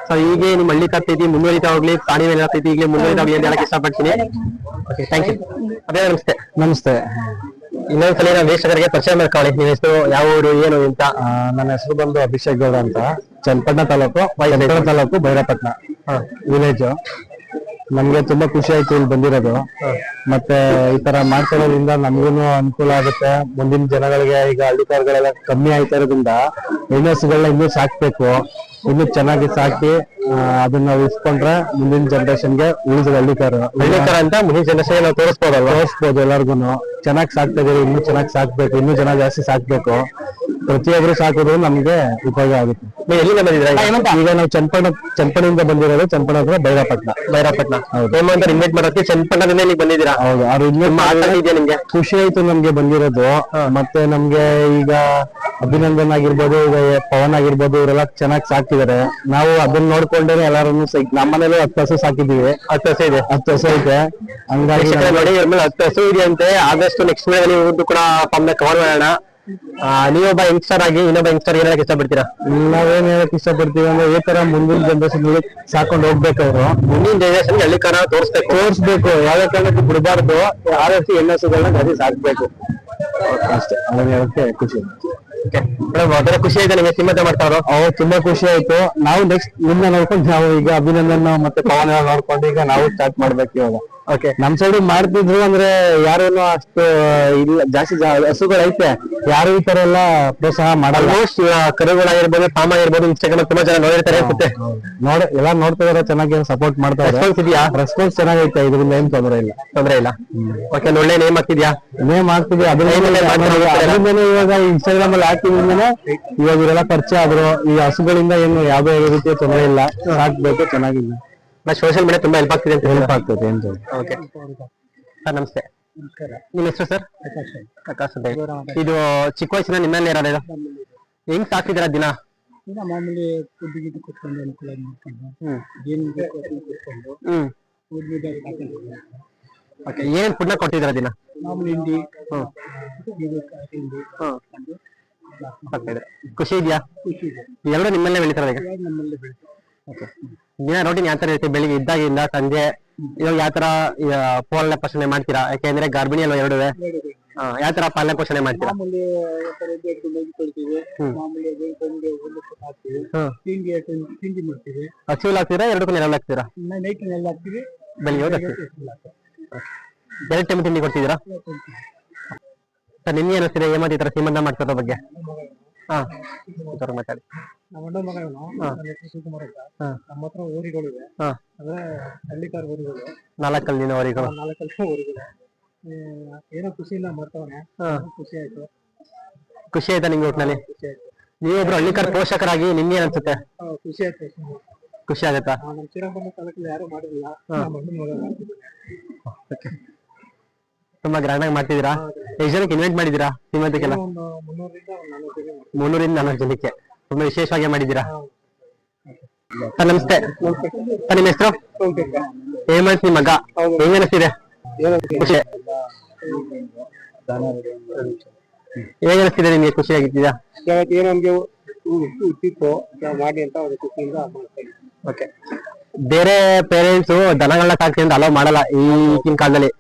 ಸೊ ಈಗ ನಿಮ್ಮ ಹಳ್ಳಿ ಕರ್ತೈತಿ ಮುಂದುವರಿತಾ ಹೋಗ್ಲಿ ಪ್ರಾಣಿ ಮೇಲೆ ಆಗ್ತೈತಿ ಈಗಲೇ ಮುಂದುವರಿತಾ ಹೋಗ್ಲಿ ಅಂತ ಹೇಳಕ್ ಇಷ್ಟಪಡ್ತೀನಿ. ಓಕೆ ಥ್ಯಾಂಕ್ ಯು ಅದೇ ನಮಸ್ತೆ. ನಮಸ್ತೆ. ಇನ್ನೊಂದ್ಸಲ ನಮ್ಮ ವೀಕ್ಷಕರಿಗೆ ಪರಿಚಯ ಮಾಡ್ಕೊಳ್ಳಿ. ನಿಮ್ಮ ಹೆಸರು ಯಾವ ಊರು ಏನು ಅಂತ. ನನ್ನ ಹೆಸರು ಬಂದು ಅಭಿಷೇಕ್ ಗೌಡ ಅಂತ. ಚನ್ನಪಟ್ಟಣ ತಾಲೂಕು ಚನ್ನಪಟ್ಟಣ ತಾಲೂಕು ಬೈರಪಟ್ಟಣ ವಿಲೇಜ್ ನಮ್ಗೆ ತುಂಬಾ ಖುಷಿ ಆಯ್ತು ಇಲ್ಲಿ ಬಂದಿರೋದು. ಮತ್ತೆ ಈ ತರ ಮಾಡ್ಕೊಳ್ಳೋದ್ರಿಂದ ನಮ್ಗೂನು ಅನುಕೂಲ ಆಗುತ್ತೆ. ಮುಂದಿನ ಜನಗಳಿಗೆ ಈಗ ಹಳ್ಳಿಕಾರ್ಗಳೆಲ್ಲ ಕಮ್ಮಿ ಆಯ್ತಾ ಇರೋದ್ರಿಂದ ಹೆಣ್ಣಸುಗಳನ್ನ ಇನ್ನೂ ಸಾಕ್ಬೇಕು. ಇನ್ನೂ ಚೆನ್ನಾಗಿ ಸಾಕಿ ಅದನ್ನ ಉಳಿಸ್ಕೊಂಡ್ರೆ ಮುಂದಿನ ಜನರೇಷನ್ಗೆ ಉಳಿದ ಹಳ್ಳಿಕಾರ ಹಳ್ಳಿಕಾರ ಅಂತ ಮುಂದಿನ ಜನರೇಷನ್ ನಾವು ತೋರಿಸ್ಬೋದಲ್ವಾ? ತೋರಿಸ್ಬೋದು ಎಲ್ಲಾರ್ಗುನು ಚೆನ್ನಾಗಿ ಸಾಕ್ತಾ ಇದೀವಿ ಇನ್ನೂ ಚೆನ್ನಾಗಿ ಸಾಕ್ಬೇಕು ಇನ್ನೂ ಜನ ಜಾಸ್ತಿ ಸಾಕ್ಬೇಕು. ಪ್ರತಿಯೊಬ್ರು ಸಾಕೋದು ನಮ್ಗೆ ಉಪಯೋಗ ಆಗುತ್ತೆ. ನೀವು ಎಲ್ಲಿಂದ ಬಂದಿದ್ದೀರಾ ಈಗ? ನಾವು ಚನ್ನಪಣ್ಣ ಚನ್ನಪಣ್ಣದಿಂದ ಬಂದಿರೋದು ಚನ್ನಪಣ್ಣ ಹತ್ರ ಭೈರಪಟ್ಣ ಹೌದು. ಅಂತ ಇನ್ವೈಟ್ ಮಾಡೋಕ್ಕೆ ಚನ್ನಪಟ್ಟಣದಿಂದ ಇಲ್ಲಿಗೆ ಬಂದಿದ್ದೀರಾ? ಹೌದು ಅವ್ರು ಇದೆಯಾ ನಿಮ್ಗೆ? ಖುಷಿ ಆಯ್ತು ನಮ್ಗೆ ಬಂದಿರೋದು. ಮತ್ತೆ ನಮ್ಗೆ ಈಗ ಅಭಿನಂದನ್ ಆಗಿರ್ಬೋದು ಈಗ ಪವನ್ ಆಗಿರ್ಬೋದು ಇವರೆಲ್ಲ ಚೆನ್ನಾಗಿ ಸಾಕ್ತಿದಾರೆ ನಾವು ಅದನ್ನ ನೋಡ್ಕೊಂಡೇನೆ ಎಲ್ಲಾರು ನಮ್ಮನೇಲಿ ಹತ್ತು ಹಸು ಸಾಕಿದೀವಿ ಹತ್ತು ಹಸು ಇದೆ. ಹತ್ತು ಹಸು ಐತೆ. ಹಂಗಾಗಿ ನೋಡಿ ಮೇಲೆ ಹತ್ತು ಹಸು ಇದೆಯಂತೆ ಆದಷ್ಟು ನೆಕ್ಸ್ಟ್ ಮೇಲೆ ನೀವು ಕೂಡ ಕವರ್ ಮಾಡೋಣ. ನೀವೊಬ್ಬ ಯಂಗ್ಸ್ಟರ್ ಆಗಿ ಇನ್ನೊಬ್ಬ ಯಂಗ್ಸ್ಟರ್ ಏನ್ ಹೇಳಕ್ ಇಷ್ಟಪಡ್ತೀರಾ ನಾವೇನ್ ಹೇಳಕ್ ಇಷ್ಟಪಡ್ತೀವಿ ಅಂದ್ರೆ ಈ ತರ ಮುಂದಿನ ಜನರೇಷನ್ ಸಾಕೊಂಡು ಹೋಗ್ಬೇಕು ಅವರು. ಮುಂದಿನ ಜನರೇಷನ್ ಹಳ್ಳಿಕಾರ ತೋರಿಸ್ಬೇಕು? ತೋರಿಸ್ಬೇಕು. ಯಾವ್ದೇ ಯಾವ ಬಿಡಬಾರ್ದು. ಆದಷ್ಟು ಹೆಣ್ಣಸುಗಳನ್ನ ಜಾಸ್ತಿ ಸಾಕ್ಬೇಕು. ಅಷ್ಟೇ. ಅದನ್ನ ಹೇಳಕ್ಕೆ ಖುಷಿ. ಮೇಡಮ್ ಖುಷಿ ಆಯ್ತು ನಿಮಗೆ? ಸೀಮಂತ ಮಾಡ್ತಾರೋ ಅವ್ರು ತುಂಬಾ ಖುಷಿ ಆಯ್ತು. ನಾವು ನೆಕ್ಸ್ಟ್ ಮುಂದೆ ನೋಡ್ಕೊಂಡು ನಾವು ಈಗ ಅಭಿನಂದನ್ ಮತ್ತೆ ಪವನ್ ನೋಡ್ಕೊಂಡು ಈಗ ನಾವು ಸ್ಟಾರ್ಟ್ ಮಾಡ್ಬೇಕು ಇವಾಗ. ನಮ್ ಸೈಡ್ ಮಾಡ್ತಿದ್ರು ಅಂದ್ರೆ ಯಾರು ಅಷ್ಟು ಇಲ್ಲ ಜಾಸ್ತಿ ಹಸುಗಳ ಹಸುಗಳೈತೆ ಯಾರು ಈ ತರ ಎಲ್ಲ ಪ್ರೋತ್ಸಾಹ ಮಾಡಲ್ಲ. ಕರುಗಳಾಗಿರ್ಬೋದು ಫಾರ್ಮ್ ಆಗಿರ್ಬೋದು ಇನ್ಸ್ಟಾಗ್ರಾಮ್ ತುಂಬಾ ಜನ ನೋಡಿರ್ತಾರೆ ಅನ್ಸುತ್ತೆ. ನೋಡ ಎಲ್ಲ ನೋಡ್ತಿದಾರೆ ಚೆನ್ನಾಗಿ ಸಪೋರ್ಟ್ ಮಾಡ್ತಾ ರೆಸ್ಪಾನ್ಸ್ ಇದೆಯಾ? ರೆಸ್ಪಾನ್ಸ್ ಚೆನ್ನಾಗೈತೆ ಇದರಿಂದ ಏನ್ ತೊಂದ್ರೆ ಇಲ್ಲ. ತೊಂದ್ರೆ ಇಲ್ಲ. ಓಕೆ ಒಳ್ಳೆ ನೇಮ್ ಆಗ್ತಿದ್ಯಾ ನೇಮ್ ಆಗ್ತಿದ್ಯಾ ಅದ್ರಿಂದ? ಇವಾಗ ಇನ್ಸ್ಟಾಗ್ರಾಮ್ ಅಲ್ಲಿ ಹಾಕಿದ್ರಿಂದನೇ ಇವಾಗ ಇವರೆಲ್ಲ ಪರಿಚಯ ಆದ್ರು. ಈ ಹಸುಗಳಿಂದ ಏನು ಯಾವ್ದೇ ರೀತಿಯ ತೊಂದರೆ ಇಲ್ಲ. ಹಾಕ್ಬೇಕು ಚೆನ್ನಾಗಿಲ್ಲ ಸೋಷಿಯಲ್ ಮೀಡಿಯಾ ತುಂಬಾ ಹೆಲ್ಪ್ ಆಗ್ತಿದೆ ಅಂತ ಹೆಲ್ಪ್ ಆಗ್ತದೆ ಅಂತ ಓಕೆ ಸರ್ ನಮಸ್ತೆ. ನಿಮ್ಮ ಹೆಸರು ಸರ್ ಪ್ರಕಾಶ್ ಅಂತ ಹೇಳಿ. ಇದು ಚಿಕ್ಕ ವಯಸ್ಸಿನ ನಿಮ್ಮಲ್ಲಿ ಇರೋದು? ಇದು ಹೆಂಗ್ ಸಾಕ್ತಿದ್ದೀರಾ ದಿನ? ಮಾಮೂಲಿ ಫುಡ್ ಗಿಡ್ ಕುತ್ಕೊಂಡು ಅನುಕೂಲ ಮಾಡ್ಕೊಂಡು ಹ್ಮ್. ಏನ್ ಬೇಕು ಅದನ್ನ ಕೊಟ್ಕೊಂಡು ಹ್ಮ್. ಫುಡ್ ಗಿಡ್ ಹಾಕೊಂಡು ಓಕೆ ಏನ್ ಫುಡ್ನ ಕೊಡ್ತಿದ್ದೀರಾ ದಿನ? ಮಾಮೂಲಿ ಹಿಂಡಿ ಇದು ಹಿಂಡಿ ಹ್ಮ್. ಸಾಕ್ತಾ ಇದ್ದೀರಾ. ಖುಷಿ ಇದೆಯಾ? ಖುಷಿ ಇದೆ. ಎರಡು ನಿಮ್ಮಲ್ಲೇ ಬೆಳಿತಾರ ಈಗ? ಇವಾಗ ನಮ್ಮಲ್ಲಿ ಬೆಳೆದು ದಿನ ರೊಟೀನ್ ಯಾವ ತರ ಇರುತ್ತೆ ಬೆಳಿಗ್ಗೆ ಇದ್ದಾಗಿಂದ ಸಂಜೆ. ಇವಾಗ ಯಾವ ತರ ಪಾಲನೆ ಪೋಷಣೆ ಮಾಡ್ತೀರಾ? ಯಾಕೆಂದ್ರೆ ಗರ್ಭಿಣಿ ಅಲ್ವಾ ಎರಡು? ಯಾವ ತರ ಪಾಲನೆ ಪೋಷಣೆ ಮಾಡ್ತೀರಾ? ಮಾಮೂಲಿ ಹಾಕ್ತೀರಾ ಕೊಡ್ತೀವಿ ಮಾಮೂಲಿ ಬೆಳ್ಕೊಂಡು ಹುಲ್ಲು ಹಾಕ್ತೀವಿ. ಹ್ಮ್. ತಿಂಡಿ ಹಾಕ್ತೀವಿ, ತಿಂಡಿ ಮಾಡ್ತೀವಿ. ಹಸಿಲ್ ಹಾಕ್ತೀರಾ ಎರಡಕ್ಕೂ ನೆರಳು ಹಾಕ್ತೀರಾ? ನೈಟ್ ನೆಲ್ಲ ಹಾಕ್ತೀವಿ. ಬೆಳಿಗ್ಗೆ ಎರಡು ಟೈಮ್ ತಿಂಡಿ ಕೊಡ್ತಿದ್ದೀರಾ? ಸರ್ ನಿಮ್ಗೆ ಅನಿಸ್ತಿದೆ? ಏಮಾತಿ ಈ ತರ ಸೀಮಂತ ಮಾಡ್ತಿರೋ ಬಗ್ಗೆ? ಹಾ. ಮಾತಾಡಿ ನಮ್ಮ ಅಣ್ಣ ಮಗ ಇವನು. ಶಿವಕುಮಾರ್ ಅಂತ. ನಮ್ಮ ಹತ್ರ ಊರಿಗಳಿವೆ. ಹಾ. ಅಂದ್ರೆ ಹಳ್ಳಿಕಾರ್ ಊರುಗಳು. ನಾಲ್ಕಲ್ಲಿ ದಿನವರೆಗೂ ನಾಲ್ಕಲ್ಲಿ ಊರುಗಳು. ಏನೋ ಖುಷಿಯಿಂದ ಮಾಡ್ತಾವನೆ ಖುಷಿ ಆಯ್ತು. ಖುಷಿ ಆಯ್ತಾ ನಿಮ್ಗೆ ಒಟ್ನಲ್ಲಿ? ಖುಷಿ ಆಯ್ತು. ನೀವೊಬ್ರು ಹಳ್ಳಿಕರ್ ಪೋಷಕರಾಗಿ ನಿಮ್ಗೆ ಏನ್ ಅನ್ಸುತ್ತೆ ಖುಷಿ ಆಯ್ತು ಖುಷಿ ಆಗತ್ತಾ? ನಮ್ ನಮ್ಮ ಶ್ರೀರಂಗಪಟ್ಟಣ ತಾಲೂಕಲ್ಲಿ ಯಾರು ಮಾಡಿರಲಿಲ್ಲ. ನಮ್ಮ ಅಣ್ಣನ ಮಗ ಮಾಡ್ತಿದ್ದಾನೆ. ತುಂಬಾ ಗ್ರ್ಯಾಂಡ್ ಆಗಿ ಮಾಡ್ತಿದ್ದೀರಾ? ಎಷ್ಟು ಜನಕ್ಕೆ ಇನ್ವೈಟ್ ಮಾಡಿದ್ದೀರಾ ಸೀಮಂತಕ್ಕೆಲ್ಲ. ಮುನ್ನೂರಿಂದ ನಾಲ್ಕು ಜನಕ್ಕೆ. ತುಂಬಾ ವಿಶೇಷವಾಗಿ ಮಾಡಿದ್ದೀರಾ? ಸರ್ ನಮಸ್ತೆ. ಸರ್ ನಿಮ್ಮ ಹೆಸರು? ಏನ್ ಮಾಡ್ತೀನಿ ಮಗ. ಹೆಂಗ ಅನಿಸ್ತಿದೆ? ಖುಷಿ. ಹೇಗೆ ಅನಿಸ್ತಿದೆ ನಿಮ್ಗೆ? ಖುಷಿ ಆಗಿದ್ದೀರಾ? ಇವತ್ತು ಏನೋ ನಮ್ಗೆ ಹುಟ್ಟಿತ್ತು ಮಾಡಿ ಅಂತ ಒಂದು ಖುಷಿಯಿಂದ ಮಾಡ್ತಾ ಓಕೆ. ಬೇರೆ ಪೇರೆಂಟ್ಸ್ ದನಗಳನ್ನ ಸಾಕ್ತಿ ಅಂತ ಅಲೋ ಮಾಡಲ್ಲ ಈಗಿನ ಕಾಲದಲ್ಲಿ.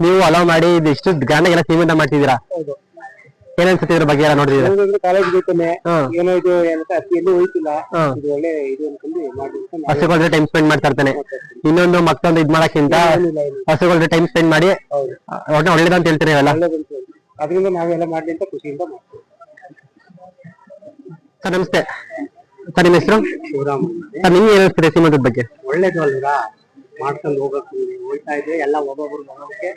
ನೀವು ಅಲೋ ಮಾಡಿ ಇದಿಷ್ಟು ಗ್ರ್ಯಾಂಡ್ ಆಗಿ ಸೀಮಿತ ಮಾಡ್ತಿದ್ದೀರಾ? ಹೌದು. ಏನ್ ಅನ್ಸುತ್ತೆ ಇದ್ರ ಬಗ್ಗೆ ಎಲ್ಲ ನೋಡಿದೀರಾ? ಕಾಲೇಜ್ ಬೇಕನೆ ಹ್ಮ್ ಏನೋ ಇದು ಅಂತ ಎಲ್ಲೂ ಹೋಯ್ತಿಲ್ಲ. ಹ್ಮ್ ಇದು ಒಳ್ಳೆ ಇದು ಅನ್ಕೊಂಡು ಮಾಡಿ ಅಂತ ನಾವು ಹಸುಗಳ ಟೈಮ್ ಸ್ಪೆಂಡ್ ಮಾಡ್ತಾ ಇರ್ತಾನೆ. ಇನ್ನೊಂದು ಮತ್ತೊಂದು ಇದ್ ಮಾಡಕ್ಕಿಂತ ಏನಿಲ್ಲ. ಹಸುಗಳ ಟೈಮ್ ಸ್ಪೆಂಡ್ ಮಾಡಿ ಹೌದು. ಒಟ್ಟು ಒಳ್ಳೇದಂತ ಹೇಳ್ತೀರಿ ಅವೆಲ್ಲ ಒಳ್ಳೇದಂತ ಅದರಿಂದ ನಾವೆಲ್ಲ ಮಾಡ್ಲಿ ಅಂತ ಖುಷಿಯಿಂದ ಮಾಡ್ತೀವಿ. ಸರ್ ನಮಸ್ತೆ. ಸರ್ ನಿಮ್ಮ ಹೆಸರು? ಶಿವರಾಮ ಸರ್ ನಿಮ್ಗೆ ಏನ್ ಅನಿಸ್ತಿದೆ ಸೀಮಂತದ ಬಗ್ಗೆ? ಒಳ್ಳೇದು ಅಲ್ವಾ ಮಾಡ್ಕೊಂಡು ಹೋಗಕ್ ಹೋಗ್ತಾ ಇದೆ ಎಲ್ಲ ಒಬ್ಬೊಬ್ರು ಬರೋಕೆ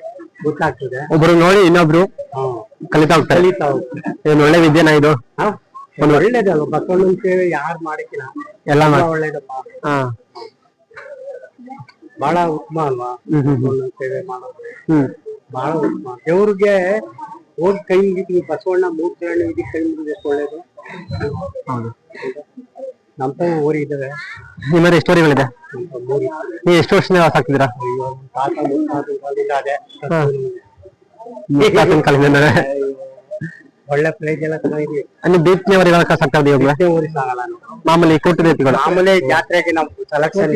ಗೊತ್ತಾಗ್ತದೆ. ಒಬ್ರು ನೋಡಿ ಇನ್ನೊಬ್ರು ಕಲಿತಾ ಹೋಗ್ತಾರೆ. ಕಲಿತಾ ಹೋಗ್ತಾರೆ. ಏನ್ ಒಳ್ಳೆ ವಿದ್ಯೆನ ಇದು? ಹಾ? ಒಂದು ಒಳ್ಳೇದಲ್ವ ಬಸವಣ್ಣನ ಸೇವೆ ಯಾರು ಮಾಡಿಕ್ಕಿಲ್ಲ ಎಲ್ಲ ಮಾಡಿ ಒಳ್ಳೇದಪ್ಪ. ಹಾ. ಬಹಳ ಉತ್ತಮ ಅಲ್ವಾ? ಬಸವಣ್ಣನ ಸೇವೆ ಮಾಡೋದು. ಹ್ಮ್. ಬಹಳ ಉತ್ತಮ. ದೇವ್ರಿಗೆ ಹೋಗಿ ಕೈ ಮುಗಿತೀವಿ ಬಸವಣ್ಣ ಮೂರ್ ಚರಣ ಇದಕ್ಕೆ ಕೈ ಮುಗಿದು ಎಷ್ಟು ಒಳ್ಳೇದು? ಹೌದು? ನಮ್ಮ ತಾಯಿ ಇದ್ದಾವೆ ಎಷ್ಟು ವರಿಗಳಿದೆ ನೀವು ಎಷ್ಟು ವರ್ಷದಿಂದ ವಾಸ ಆಗ್ತಿದ್ದೀರಾ? ತಾತ ಮುತ್ತಾತ ಕಾಲದಿಂದ ಅದೇ. ತಾತನ ಕಾಲದಿಂದ ಒಳ್ಳೆ ಪ್ಲೇಸ್ ಎಲ್ಲ ಚೆನ್ನಾಗಿದೆ. ವರಿಗಳ ಇವಾಗ ನಾವು. ಮಾಮೂಲಿ ಕೋಟಿ ರೀತಿಗಳು ಮಾಮೂಲಿ ಜಾತ್ರೆಗೆ ನಾವು ಸೆಲೆಕ್ಷನ್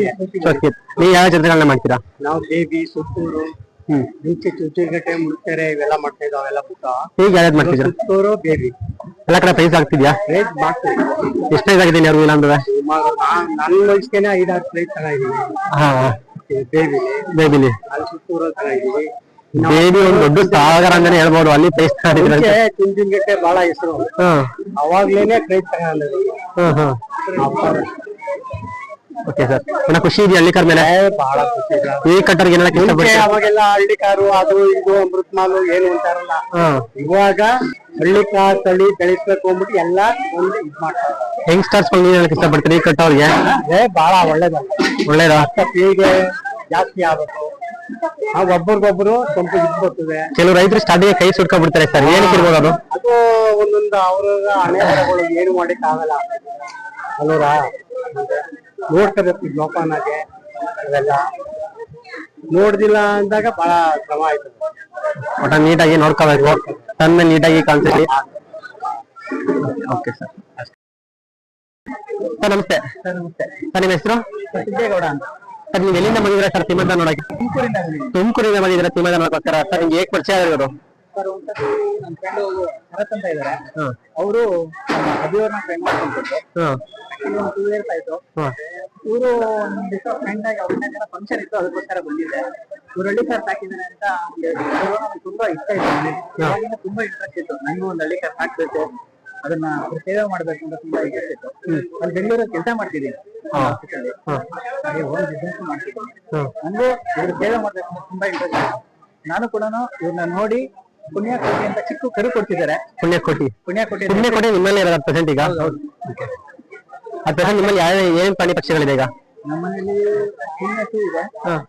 ನೀವು ಯಾವ ಚಿತ್ರಗಳನ್ನ ಮಾಡ್ತೀರಾ? ನಾವು ಬೇಬಿ ಸುತ್ತೂರು ಹ್ಮ್. ಮುಂಚೆ ಚುಚ್ಚುಗಟ್ಟೆ ಮುಡ್ತಾರೆ ಇವೆಲ್ಲ ಮಾಡ್ತಾ ಇದ್ದಾವೆ ಅವೆಲ್ಲ ಪುಟ್ಟ ಈಗ ಯಾವ್ದು ಮಾಡ್ತಿದ್ದೀರಾ? ಸುತ್ತೂರು ದೇವಿ. ಎಲ್ಲ ಕಡೆ ಪ್ರೈಸ್ ಆಗ್ತಿದ್ಯಾ? ಪ್ರೈಸ್ ಎಷ್ಟು ಪ್ರೈಸ್ ಆಗಿದೆ ಅವ್ರಿಗೂ ಇಲ್ಲ ಅಂದ್ರೆ ಸುಮಾರು ನಾನ್- ನನ್ನ ವಯಸ್ಸಿಗೆ ಐದಾರು ಪ್ರೈಸ್ ತಗೊಂಡಿದ್ದೀನಿ ಹಾ ದೇವಿಲಿ ಬೇಬಿಲಿ ಅಲ್ಲಿ ತಗೊಂಡಿದ್ದೀವಿ ಬೇಬಿ ಒಂದು ದೊಡ್ಡ ಸಾಗರ ಅಂತಾನೆ ಹೇಳ್ಬೋದು ಅಲ್ಲಿ ಪ್ರೈಸ್ ಮುಂಚೆ ಬಹಳ ಹೆಸರು. ಹಾ. ಅವಾಗ್ಲೇನೆ ಪ್ರೈಸ್ ತಗೊಂಡಿದ್ದು ಹ್ಮ್ ಹ್ಮ್ ಓಕೆ ಸರ್ ಏನೋ ಖುಷಿ ಇದೆಯಾ ಹಳ್ಳಿಕರ್ ಮೇಲೆ? ಬಹಳ ಖುಷಿ ಇದೆ. ಈ ಕಟ್ಟರ್ಗೆ ಮುಂಚೆ ಇಷ್ಟಪಡ್ತೀರಾ? ಅವಾಗೆಲ್ಲ ಹಳ್ಳಿ ಕಾರು ಅದು ಇದು ಅಮೃತ್ ಮಾಲು ಏನು ಅಂತಾರಲ್ಲ ಇವಾಗ ಹಳ್ಳಿ ಕಾರ್ ತಳಿ ಬೆಳೆಸ್ಬೇಕು ಅಂದ್ಬಿಟ್ಟು ಎಲ್ಲ ಒಂದು ಇದ್ ಮಾಡ್ತಾರೆ. ಯಂಗ್ಸ್ಟರ್ಸ್ ಏನಾರ ಹೇಳಕ್ ಇಷ್ಟಪಡ್ತೀರಿ ಈ ಕಟ್ಟವ್ರಿಗೆ ಏ ಬಹಳ ಒಳ್ಳೇದಲ್ಲ. ಒಳ್ಳೇದಾ? ಪೀಳಿಗೆ ಜಾಸ್ತಿ ಆಗ್ಬೇಕು ನಾವು ಒಬ್ಬರಿಗೊಬ್ರು ಸ್ವಲ್ಪ ಇದ್ ಬರ್ತದೆ ಕೆಲವು ರೈತರು ಸ್ಟಾರ್ಟಿಂಗ್ ಕೈ ಸುಟ್ಕೊಂಡ್ಬಿಡ್ತಾರೆ ಸರ್. ಏನಕ್ಕೆ ಇರ್ಬೋದು ಅದು? ಅದು ಒಂದೊಂದು ಅವ್ರ ಹಣೆ ಏನು ಮಾಡಕ್ ಆಗಲ್ಲ ಅಲ್ವರಾ? ನೋಡ್ಕೋಬೇಕು ಜೋಪಾನಾಗೆ ಇವೆಲ್ಲ ನೋಡ್ದಿಲ್ಲ ಅಂದಾಗ ಬಹಳ ಶ್ರಮ ಆಯ್ತು ಒಟ್ಟ ನೀಟಾಗಿ ನೋಡ್ಕೋಬೇಕು. ತನ್ನ ನೀಟಾಗಿ ಕಾಣಿಸ್ಲಿ ಓಕೆ ಸರ್ ಸರ್ ನಮಸ್ತೆ. ಸರ್ ನಿಮ್ಮ ಹೆಸರು? ಸಿದ್ದೇಗೌಡ ಅಂತ. ಸರ್ ನೀವು ಎಲ್ಲಿಂದ ಬಂದಿದ್ದೀರಾ ಸರ್ ಸೀಮಂತ ನೋಡಕ್ಕೆ ತುಮಕೂರಿಂದ ಬಂದಿದ್ರೆ ತುಮಕೂರಿಂದ ಬಂದಿದ್ದೀರಾ ಸೀಮಂತ ನೋಡಕ್ಕೋಸ್ಕರ ಸರ್ ನಿಮ್ಗೆ ಹೇಗೆ ಪರಿಚಯ ಆಗಿರೋದು? ಒಂದ್ಸತಿ ನನ್ನ ಫ್ರೆಂಡ್ ಭರತ್ ಅಂತ ಇದಾರೆ. ಅವರು ಅಭಿಯವ್ರನ್ನ ಫ್ರೆಂಡ್ ಮಾಡ್ಕೊಂಡ್ಬಿಟ್ಟು ಒಂದು ಟೂ ಇಯರ್ಸ್ ಆಯ್ತು. ಇವರು ಫ್ರೆಂಡ್ ಆಗಿ ಅವ್ರ ಫಂಕ್ಷನ್ ಇತ್ತು ಅದಕ್ಕೋಸ್ಕರ ಬಂದಿದ್ದೆ. ಇವ್ರು ಹಳ್ಳಿ ಕಾರ್ ಸಾಕಿದ್ದಾರೆ ಅಂತ ತುಂಬಾ ಇಷ್ಟ ಇತ್ತು ತುಂಬಾ ಇಂಟ್ರೆಸ್ಟ್ ಇತ್ತು. ನಂಗೂ ಒಂದು ಹಳ್ಳಿ ಕಾರ್ ಸಾಕ್ಬೇಕು ಅದನ್ನ ಸೇವೆ ಮಾಡ್ಬೇಕು ಅಂತ ತುಂಬಾ ಇಂಟ್ರೆಸ್ಟ್ ಇತ್ತು. ಅಲ್ಲಿ ಬೆಂಗಳೂರಲ್ಲಿ ಕೆಲಸ ಮಾಡ್ತಿದ್ದೀನಿ. ಹಾಗೆ ಓನ್ ಬಿಸ್ನೆಸ್ ಮಾಡ್ತಿದ್ದೀನಿ. ಹ್ಮ್ ನಂಗೂ ಇವ್ರ ಸೇವೆ ಮಾಡ್ಬೇಕು ಅಂತ ತುಂಬಾ ಇಂಟ್ರೆಸ್ಟ್ ನಾನು ಕೂಡ ಇವ್ರನ್ನ ನೋಡಿ ಪುಣ್ಯಕೋಟಿ ಅಂತ ಚಿಕ್ಕ ಕರು ಕೊಡ್ತಿದ್ದಾರೆ. ಪುಣ್ಯಕೋಟಿ. ಪುಣ್ಯಕೋಟಿ ಪುಣ್ಯಕೋಟಿ ನಿಮ್ಮಲ್ಲಿ ಇರೋದು ಪ್ರೆಸೆಂಟ್ ಈಗ? ಆ ಪ್ರೆಸೆಂಟ್ ನಿಮ್ಮಲ್ಲಿ ಯಾವ ಏನ್ ಪ್ರಾಣಿ ಪಕ್ಷಿಗಳಿದೆ ಈಗ? ನಮ್ಮನೇಲಿ ಹೆಣ್ಣು ಇದೆ.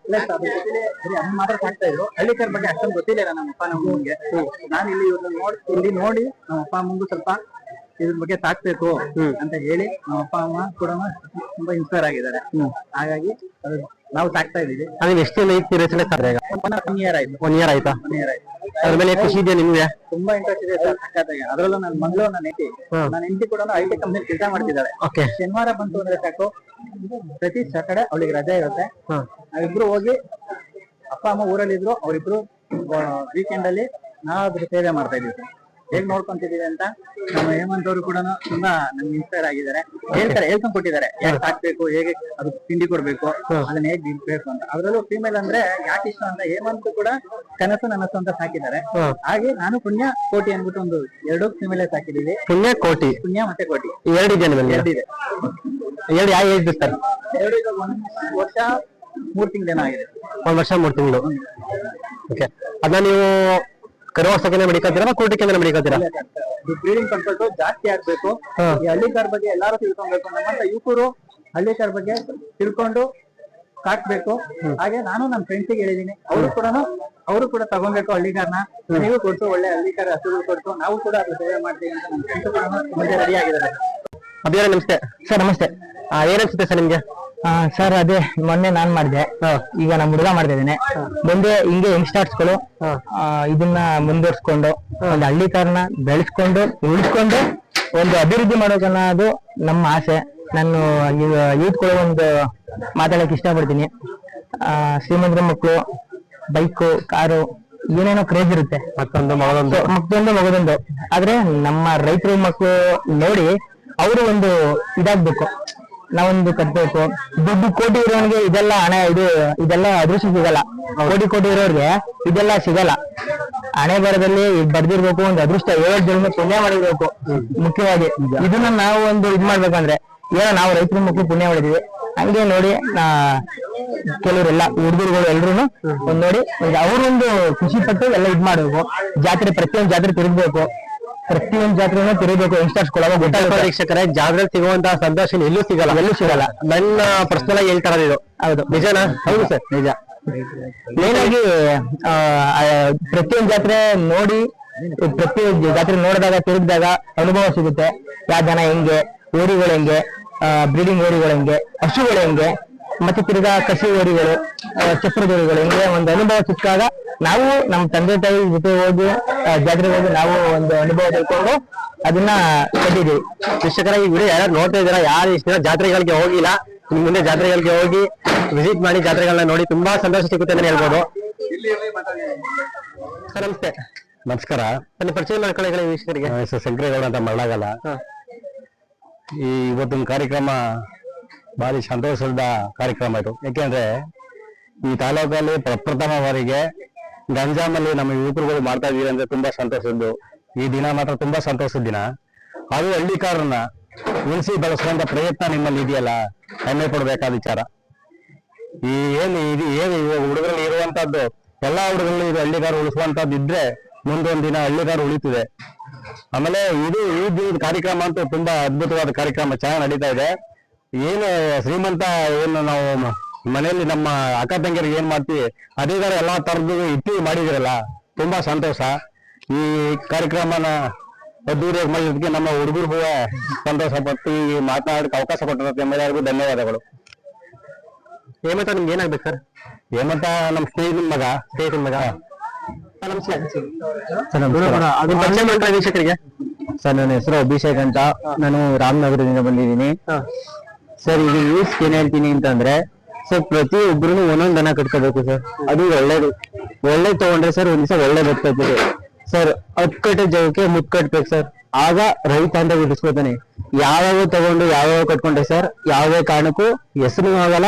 ಪ್ಲಸ್ ಅದ್ರ ಜೊತೆಲಿ ಬರೀ ಅಮ್ಮ ಮಾತ್ರ ಸಾಕ್ತಾ ಇದ್ರು. ಹಳ್ಳಿಕರ ಬಗ್ಗೆ ಅಷ್ಟೊಂದು ಗೊತ್ತಿಲ್ಲ ನಮ್ಮ ಅಪ್ಪ ನಮ್ಮ ಅಮ್ಮಂಗೆ. ನಾನು ಇಲ್ಲಿ ಇವ್ರನ್ನ ನೋಡಿ ಇಲ್ಲಿ ನೋಡಿ ನಮ್ಮ ಅಪ್ಪ ಅಮ್ಮಂಗೂ ಸ್ವಲ್ಪ ಇದ್ರ ಬಗ್ಗೆ ಸಾಕ್ಬೇಕು ಅಂತ ಹೇಳಿ ನಮ್ಮ ಅಪ್ಪ ಅಮ್ಮ ಕೂಡ ತುಂಬಾ ಇನ್ಸ್ಪೈರ್ ಆಗಿದ್ದಾರೆ. ಹಾಗಾಗಿ ಅದು ನಾವು ಸಾಕ್ತಾ ಇದೀವಿ ಅದು ಎಷ್ಟು ಐತಿ ಈಗ? ಒನ್ ಇಯರ್ ಆಯ್ತು. ಒನ್ ಇಯರ್ ಆಯ್ತಾ? ಒನ್ ಇಯರ್ ಆಯ್ತು. ಅದ್ರ ಮೇಲೆ ಖುಷಿ ಇದೆಯಾ ನಿಮ್ಗೆ? ತುಂಬಾ ಇಂಟ್ರೆಸ್ಟ್ ಇದೆ ಸರ್ ಸಖತ್ತಾಗಿ ಅದರಲ್ಲೂ ನನ್ನ ಮಗಳು ನನ್ನ ಹೆಂಡತಿ ನನ್ನ ಹೆಂಡತಿ ಕೂಡ ಐ ಟಿ ಕಂಪ್ನಿ ಕೆಲಸ ಮಾಡ್ತಿದ್ದಾಳೆ. ಓಕೆ ಶನಿವಾರ ಬಂತು ಅಂದ್ರೆ ಸಾಕು. ಪ್ರತಿ ಸಾಟರ್ಡೆ ಅವಳಿಗೆ ರಜೆ ಇರುತ್ತೆ. ನಾವಿಬ್ರು ಹೋಗಿ ಅಪ್ಪ ಅಮ್ಮ ಊರಲ್ಲಿ ಇದ್ರು ಅವರಿಬ್ರು ವೀಕೆಂಡ್ ಅಲ್ಲಿ ನಾವಿಬ್ರು ಸೇವೆ ಮಾಡ್ತಾ ಇದೀವಿ ಹೇಗ್ ನೋಡ್ಕೊಂತಿದೀವಿ ಅಂತ ನಮ್ಮ ಹೇಮಂತ್ ಅವರು ಕೂಡ ತುಂಬಾ ನಮ್ಗೆ ಇನ್ಸ್ಪೈರ್ ಆಗಿದ್ದಾರೆ. ಹೇಳ್ತಾರೆ ಹೇಳ್ಕೊಂಡ್ ಕೊಟ್ಟಿದ್ದಾರೆ. ಹೇಗೆ ಸಾಕ್ಬೇಕು ಹೇಗೆ ಅದು ತಿಂಡಿ ಕೊಡ್ಬೇಕು ಅದನ್ನ ಹೇಗ್ ಇಡ್ಬೇಕು ಅಂತ. ಅದ್ರಲ್ಲೂ ಫೀಮೇಲ್ ಅಂದ್ರೆ ಯಾಕೆ ಇಷ್ಟ ಅಂತ ಹೇಮಂತ್ ಕೂಡ ಕನಸು ನನಸು ಅಂತ ಸಾಕಿದ್ದಾರೆ. ಹಾಗೆ ನಾನು ಪುಣ್ಯ ಕೋಟಿ ಅನ್ಬಿಟ್ಟು ಒಂದು ಎರಡು ಫೀಮೇಲ್ ಸಾಕಿದೀವಿ ಪುಣ್ಯ ಕೋಟಿ. ಪುಣ್ಯ ಮತ್ತೆ ಕೋಟಿ. ಎರಡು ಜನ ಎರಡಿದೆ. ಎರಡು ಯಾವ ಏಜ್ ಸರ್ ಎರಡು ಈಗ ಒಂದ್ ವರ್ಷ ಮೂರ್ ತಿಂಗಳು ಆಗಿದೆ. ಒಂದ್ ವರ್ಷ ಮೂರ್ ತಿಂಗಳು. ಓಕೆ. ಅದನ್ನ ನೀವು ಕರುವಾಸಕನೇ ಮಡಿಕೋತೀರಾ ಕೋಟಿ ಕೇಂದ್ರ ಮಡಿಕೋತೀರಾ ಬ್ರೀಡಿಂಗ್ ಕಂಟ್ರೋಲ್ ಜಾಸ್ತಿ ಆಗ್ಬೇಕು. ಈ ಹಳ್ಳಿಕಾರ ಬಗ್ಗೆ ಎಲ್ಲಾರು ತಿಳ್ಕೊಬೇಕು ನಮ್ಮಂತ ಯುವಕರು ಹಳ್ಳಿಕಾರ ಬಗ್ಗೆ ತಿಳ್ಕೊಂಡು ಸಾಕ್ಬೇಕು ಹಾಗೆ ನಾನು ನಮ್ ಫ್ರೆಂಡ್ಸಿಗೆ ಹೇಳಿದೀನಿ. ಅವರು ಕೂಡ ಅವರು ಕೂಡ ತಗೊಬೇಕು ಹಳ್ಳಿಕಾರನ ನೀವು ಕೊಡ್ತು ಒಳ್ಳೆ ಹಳ್ಳಿಕಾರ ಹಸುಗಳು ಕೊಡ್ತು ನಾವು ಕೂಡ ಅದ್ರ ಸೇವೆ ಮಾಡ್ತೀವಿ ಅಂತ ನಮ್ ಫ್ರೆಂಡ್ಸ್ ಕೂಡ ರೆಡಿ ಆಗಿದ್ದಾರೆ. ಅಭಿಯಾನ ನಮಸ್ತೆ. ಸರ್ ನಮಸ್ತೆ. ಏನ್ ಅನ್ಸುತ್ತೆ ಸರ್ ನಿಮ್ಗೆ? ಸರ್ ಅದೇ ಮೊನ್ನೆ ನಾನ್ ಮಾಡಿದೆ. ಈಗ ನಮ್ ಹುಡುಗ ಮಾಡ್ತಾ ಇದ್ದೇನೆ. ಮುಂದೆ ಹಿಂಗೆ ಯಂಗ್ಸ್ಟರ್ಸ್ಗಳು ಇದನ್ನ ಮುಂದುವರ್ಸ್ಕೊಂಡು ಒಂದು ತರನ ಬೆಳೆಸ್ಕೊಂಡು ಉಳಿಸ್ಕೊಂಡು ಒಂದು ಅಭಿವೃದ್ಧಿ ಮಾಡೋದನ್ನೋದು ನಮ್ಮ ಆಸೆ. ನಾನು ಯೂತ್ಗಳು ಒಂದು ಮಾತಾಡಕ್ ಇಷ್ಟಪಡ್ತೀನಿ. ಆ, ಶ್ರೀಮಂತರ ಮಕ್ಕಳು ಬೈಕು ಕಾರು ಏನೇನೋ ಕ್ರೇಜ್ ಇರುತ್ತೆ. ಮತ್ತೊಂದು ಮಗದೊಂದು. ಆದ್ರೆ ನಮ್ಮ ರೈತರ ಮಕ್ಕಳು ನೋಡಿ ಅವರು ಒಂದು ಇದಾಗ್ಬೇಕು. ನಾವೊಂದು ಕಟ್ಬೇಕು. ದುಡ್ಡು ಕೋಟಿ ಇರೋನಿಗೆ ಇದೆಲ್ಲ ಹಣ, ಇದು, ಇದೆಲ್ಲ ಅದೃಷ್ಟ ಸಿಗಲ್ಲ. ಕೋಟಿ ಕೋಟಿ ಇರೋರ್ಗೆ ಇದೆಲ್ಲ ಸಿಗಲ್ಲ. ಹಣೆ ಬರದಲ್ಲಿ ಬರ್ದಿರ್ಬೇಕು, ಒಂದು ಅದೃಷ್ಟ ಏಳು ಜನ ಪುಣ್ಯ ಮಾಡಿರ್ಬೇಕು. ಮುಖ್ಯವಾಗಿ ಇದನ್ನ ನಾವು ಒಂದು ಇದ್ ಮಾಡ್ಬೇಕಂದ್ರೆ, ಏನೋ ನಾವು ರೈತರ ಮಕ್ಕಳು ಪುಣ್ಯ ಮಾಡಿದೀವಿ ಹಂಗೆ ನೋಡಿ, ನಾ, ಕೆಲವರೆಲ್ಲ ಹುಡುಗರುಗಳು ಎಲ್ರು ಒಂದ್ ನೋಡಿ ಅವರು ಒಂದು ಖುಷಿ ಪಟ್ಟು ಎಲ್ಲ ಇದ್ ಮಾಡ್ಬೇಕು. ಜಾತ್ರೆ, ಪ್ರತಿಯೊಂದು ಜಾತ್ರೆ ತಿರುಗ್ಬೇಕು. ಪ್ರತಿಯೊಂದು ಜಾತ್ರೆನೂ ತಿರುಗಬೇಕು ಯಂಗ್ಸ್ಟರ್ಸ್ ಕೊಡೋ ಗೊತ್ತಾಗುತ್ತೆ ವೀಕ್ಷಕರೇ ಜಾತ್ರೆ ಸಿಗುವಂತಹ ಸಂತೋಷ ಎಲ್ಲೂ ಸಿಗಲ್ಲ. ಎಲ್ಲೂ ಸಿಗಲ್ಲ. ನನ್ನ ಪರ್ಸನಲ್ ಆಗಿ ಹೇಳ್ತಾರ ಇದು. ಹೌದು. ನಿಜನಾ? ಹೌದು ಸರ್. ನಿಜ. ಮೇನ್ ಆಗಿ ಆ, ಆ, ಪ್ರತಿಯೊಂದು ಜಾತ್ರೆ ನೋಡಿ ಪ್ರತಿ ಜಾತ್ರೆ ನೋಡಿದಾಗ ತಿರುಗಿದಾಗ ಅನುಭವ ಸಿಗುತ್ತೆ. ಯಾವ ಜನ ಹೆಂಗೆ ಓರಿಗಳು ಹೆಂಗೆ ಬ್ರೀಡಿಂಗ್ ಓರಿಗಳು ಹೆಂಗೆ ಹಸುಗಳು ಹೆಂಗೆ ಮತ್ತೆ ತಿರ್ಗಾ ಕಸಿ ಓರಿಗಳು ಚಪ್ರದೋರಿಗಳು ಹಿಂಗೆ ಒಂದು ಅನುಭವ ಸಿಕ್ಕಾಗ ನಾವು ನಮ್ಮ ತಂದೆ ತಾಯಿ ಜೊತೆ ಹೋಗಿ ಜಾತ್ರೆಗೆ ಹೋಗಿ ನಾವು ಒಂದು ಅನುಭವ ತಿಳ್ಕೊಂಡು ಅದನ್ನ ಕಟ್ಟಿದೀವಿ ಶಿಕ್ಷಕರ ಈ ವಿಡಿಯೋ ಯಾರು ನೋಡ್ತಾ ಇದ್ದೀರಾ? ಯಾರು ಇಷ್ಟ ದಿನ ಜಾತ್ರೆಗಳಿಗೆ ಹೋಗಿಲ್ಲ. ನಿಮ್ ಮುಂದೆ ಜಾತ್ರೆಗಳಿಗೆ ಹೋಗಿ ವಿಸಿಟ್ ಮಾಡಿ ಜಾತ್ರೆಗಳನ್ನ ನೋಡಿ ತುಂಬಾ ಸಂತೋಷ ಸಿಗುತ್ತೆ ಅಂತ ಹೇಳ್ಬೋದು. ಸರ್ ನಮಸ್ತೆ. ನಮಸ್ಕಾರ. ನನ್ನ ಪರಿಚಯ ಮಾಡ್ಕೊಳ್ಳಿ ವೀಕ್ಷಕರಿಗೆ. ಶಂಕರೇಗೌಡ ಅಂತ ಮಳ್ಳಾಗಲ್ಲ ಈ ಇವತ್ತಿನ ಕಾರ್ಯಕ್ರಮ ಭಾರಿ ಸಂತೋಷದ ಕಾರ್ಯಕ್ರಮ ಇದು. ಯಾಕೆಂದ್ರೆ ಈ ತಾಲೂಕಲ್ಲಿ ಪ್ರಪ್ರಥಮ ಬಾರಿಗೆ ಗಂಜಾಮಲ್ಲಿ ನಮ್ಮ ಯುವಕರುಗಳು ಮಾಡ್ತಾ ಇದೀವಿ ಅಂದ್ರೆ ತುಂಬಾ ಸಂತೋಷದ್ದು. ಈ ದಿನ ಮಾತ್ರ ತುಂಬಾ ಸಂತೋಷದ ದಿನ. ಅದು ಹಳ್ಳಿಕಾರನ್ನ ಉಳಿಸಿ ಬೆಳೆಸುವಂತ ಪ್ರಯತ್ನ ನಿಮ್ಮಲ್ಲಿ ಇದೆಯಲ್ಲ? ಹೆಮ್ಮೆ ಪಡಬೇಕಾದ ವಿಚಾರ. ಈ ಏನು ಇದು ಏನು ಹುಡುಗರಲ್ಲಿ ಇರುವಂತದ್ದು ಎಲ್ಲಾ ಹುಡುಗರಲ್ಲಿ ಇದು ಹಳ್ಳಿಗಾರ ಉಳಿಸುವಂತದ್ದು ಇದ್ರೆ ಮುಂದೊಂದ್ ದಿನ ಹಳ್ಳಿಗಾರ ಉಳಿತದೆ. ಆಮೇಲೆ ಇದು ಈ ದಿನದ ಕಾರ್ಯಕ್ರಮ ಅಂತೂ ತುಂಬಾ ಅದ್ಭುತವಾದ ಕಾರ್ಯಕ್ರಮ, ಚೆನ್ನಾಗಿ ನಡೀತಾ ಇದೆ. ಏನು ಶ್ರೀಮಂತ ಏನು ನಾವು ಮನೆಯಲ್ಲಿ ನಮ್ಮ ಅಕ್ಕ ತಂಗಿಯರಿಗೆ ಏನ್ ಮಾಡ್ತೀವಿ? ಅದೇ ತರ ಎಲ್ಲಾ ತರದ್ದು ಇಟ್ಟು ಮಾಡಿದಿರಲ್ಲ ತುಂಬಾ ಸಂತೋಷ. ಈ ಕಾರ್ಯಕ್ರಮನ ಅದ್ದೂರಿಯಾಗಿ ಮಾಡಿದ್ದಕ್ಕೆ ನಮ್ಮ ಹುಡುಗರಿಗೂ ಸಂತೋಷ ಪಟ್ಟು ಈ ಮಾತನಾಡಕ್ಕೆ ಅವಕಾಶ ಕೊಟ್ಟಿರೋದಕ್ಕೆ ಎಲ್ಲರಿಗೂ ಧನ್ಯವಾದಗಳು. ಹೇಮಂತ ನಿಮ್ಗೆ ಏನಾಗ್ಬೇಕು ಸರ್? ಹೇಮಂತ ನಮ್ಮ ಸ್ನೇಹಿತನ ಮಗ. ಸ್ನೇಹಿತನ ಮಗ. ವೀಕ್ಷಕರಿಗೆ. ಸರ್ ನನ್ನ ಹೆಸರು ಅಭಿಷೇಕ್ ಅಂತ. ನಾನು ರಾಮನಗರದಿಂದ ಬಂದಿದ್ದೀನಿ. ಸರ್, ಇದು ಯೂಸ್ ಏನ್ ಹೇಳ್ತೀನಿ ಅಂತಂದ್ರೆ, ಸರ್ ಪ್ರತಿ ಒಬ್ರು ಒಂದೊಂದ್ ದನ ಕಟ್ಕೋಬೇಕು ಸರ್. ಅದು ಒಳ್ಳೇದು. ಒಳ್ಳೇದ್ ತಗೊಂಡ್ರೆ ಸರ್, ಒಂದ್ ದಿವಸ ಒಳ್ಳೆ ಬರ್ತದೆ ಸರ್ ಕಟ್ಟೆ ಜಾಗಕ್ಕೆ ಮುತ್ ಕಟ್ಬೇಕು ಸರ್. ಆಗ ರೈತ ಅಂತ ಬಿಡಿಸ್ಕೋತಾನೆ ಯಾವ್ಯಾವ ತಗೊಂಡು ಯಾವ್ಯಾವ ಕಟ್ಕೊಂಡ್ರೆ ಸರ್ ಯಾವ್ಯಾವ ಕಾರಣಕ್ಕೂ ಹೆಸರು ಆಗಲ್ಲ.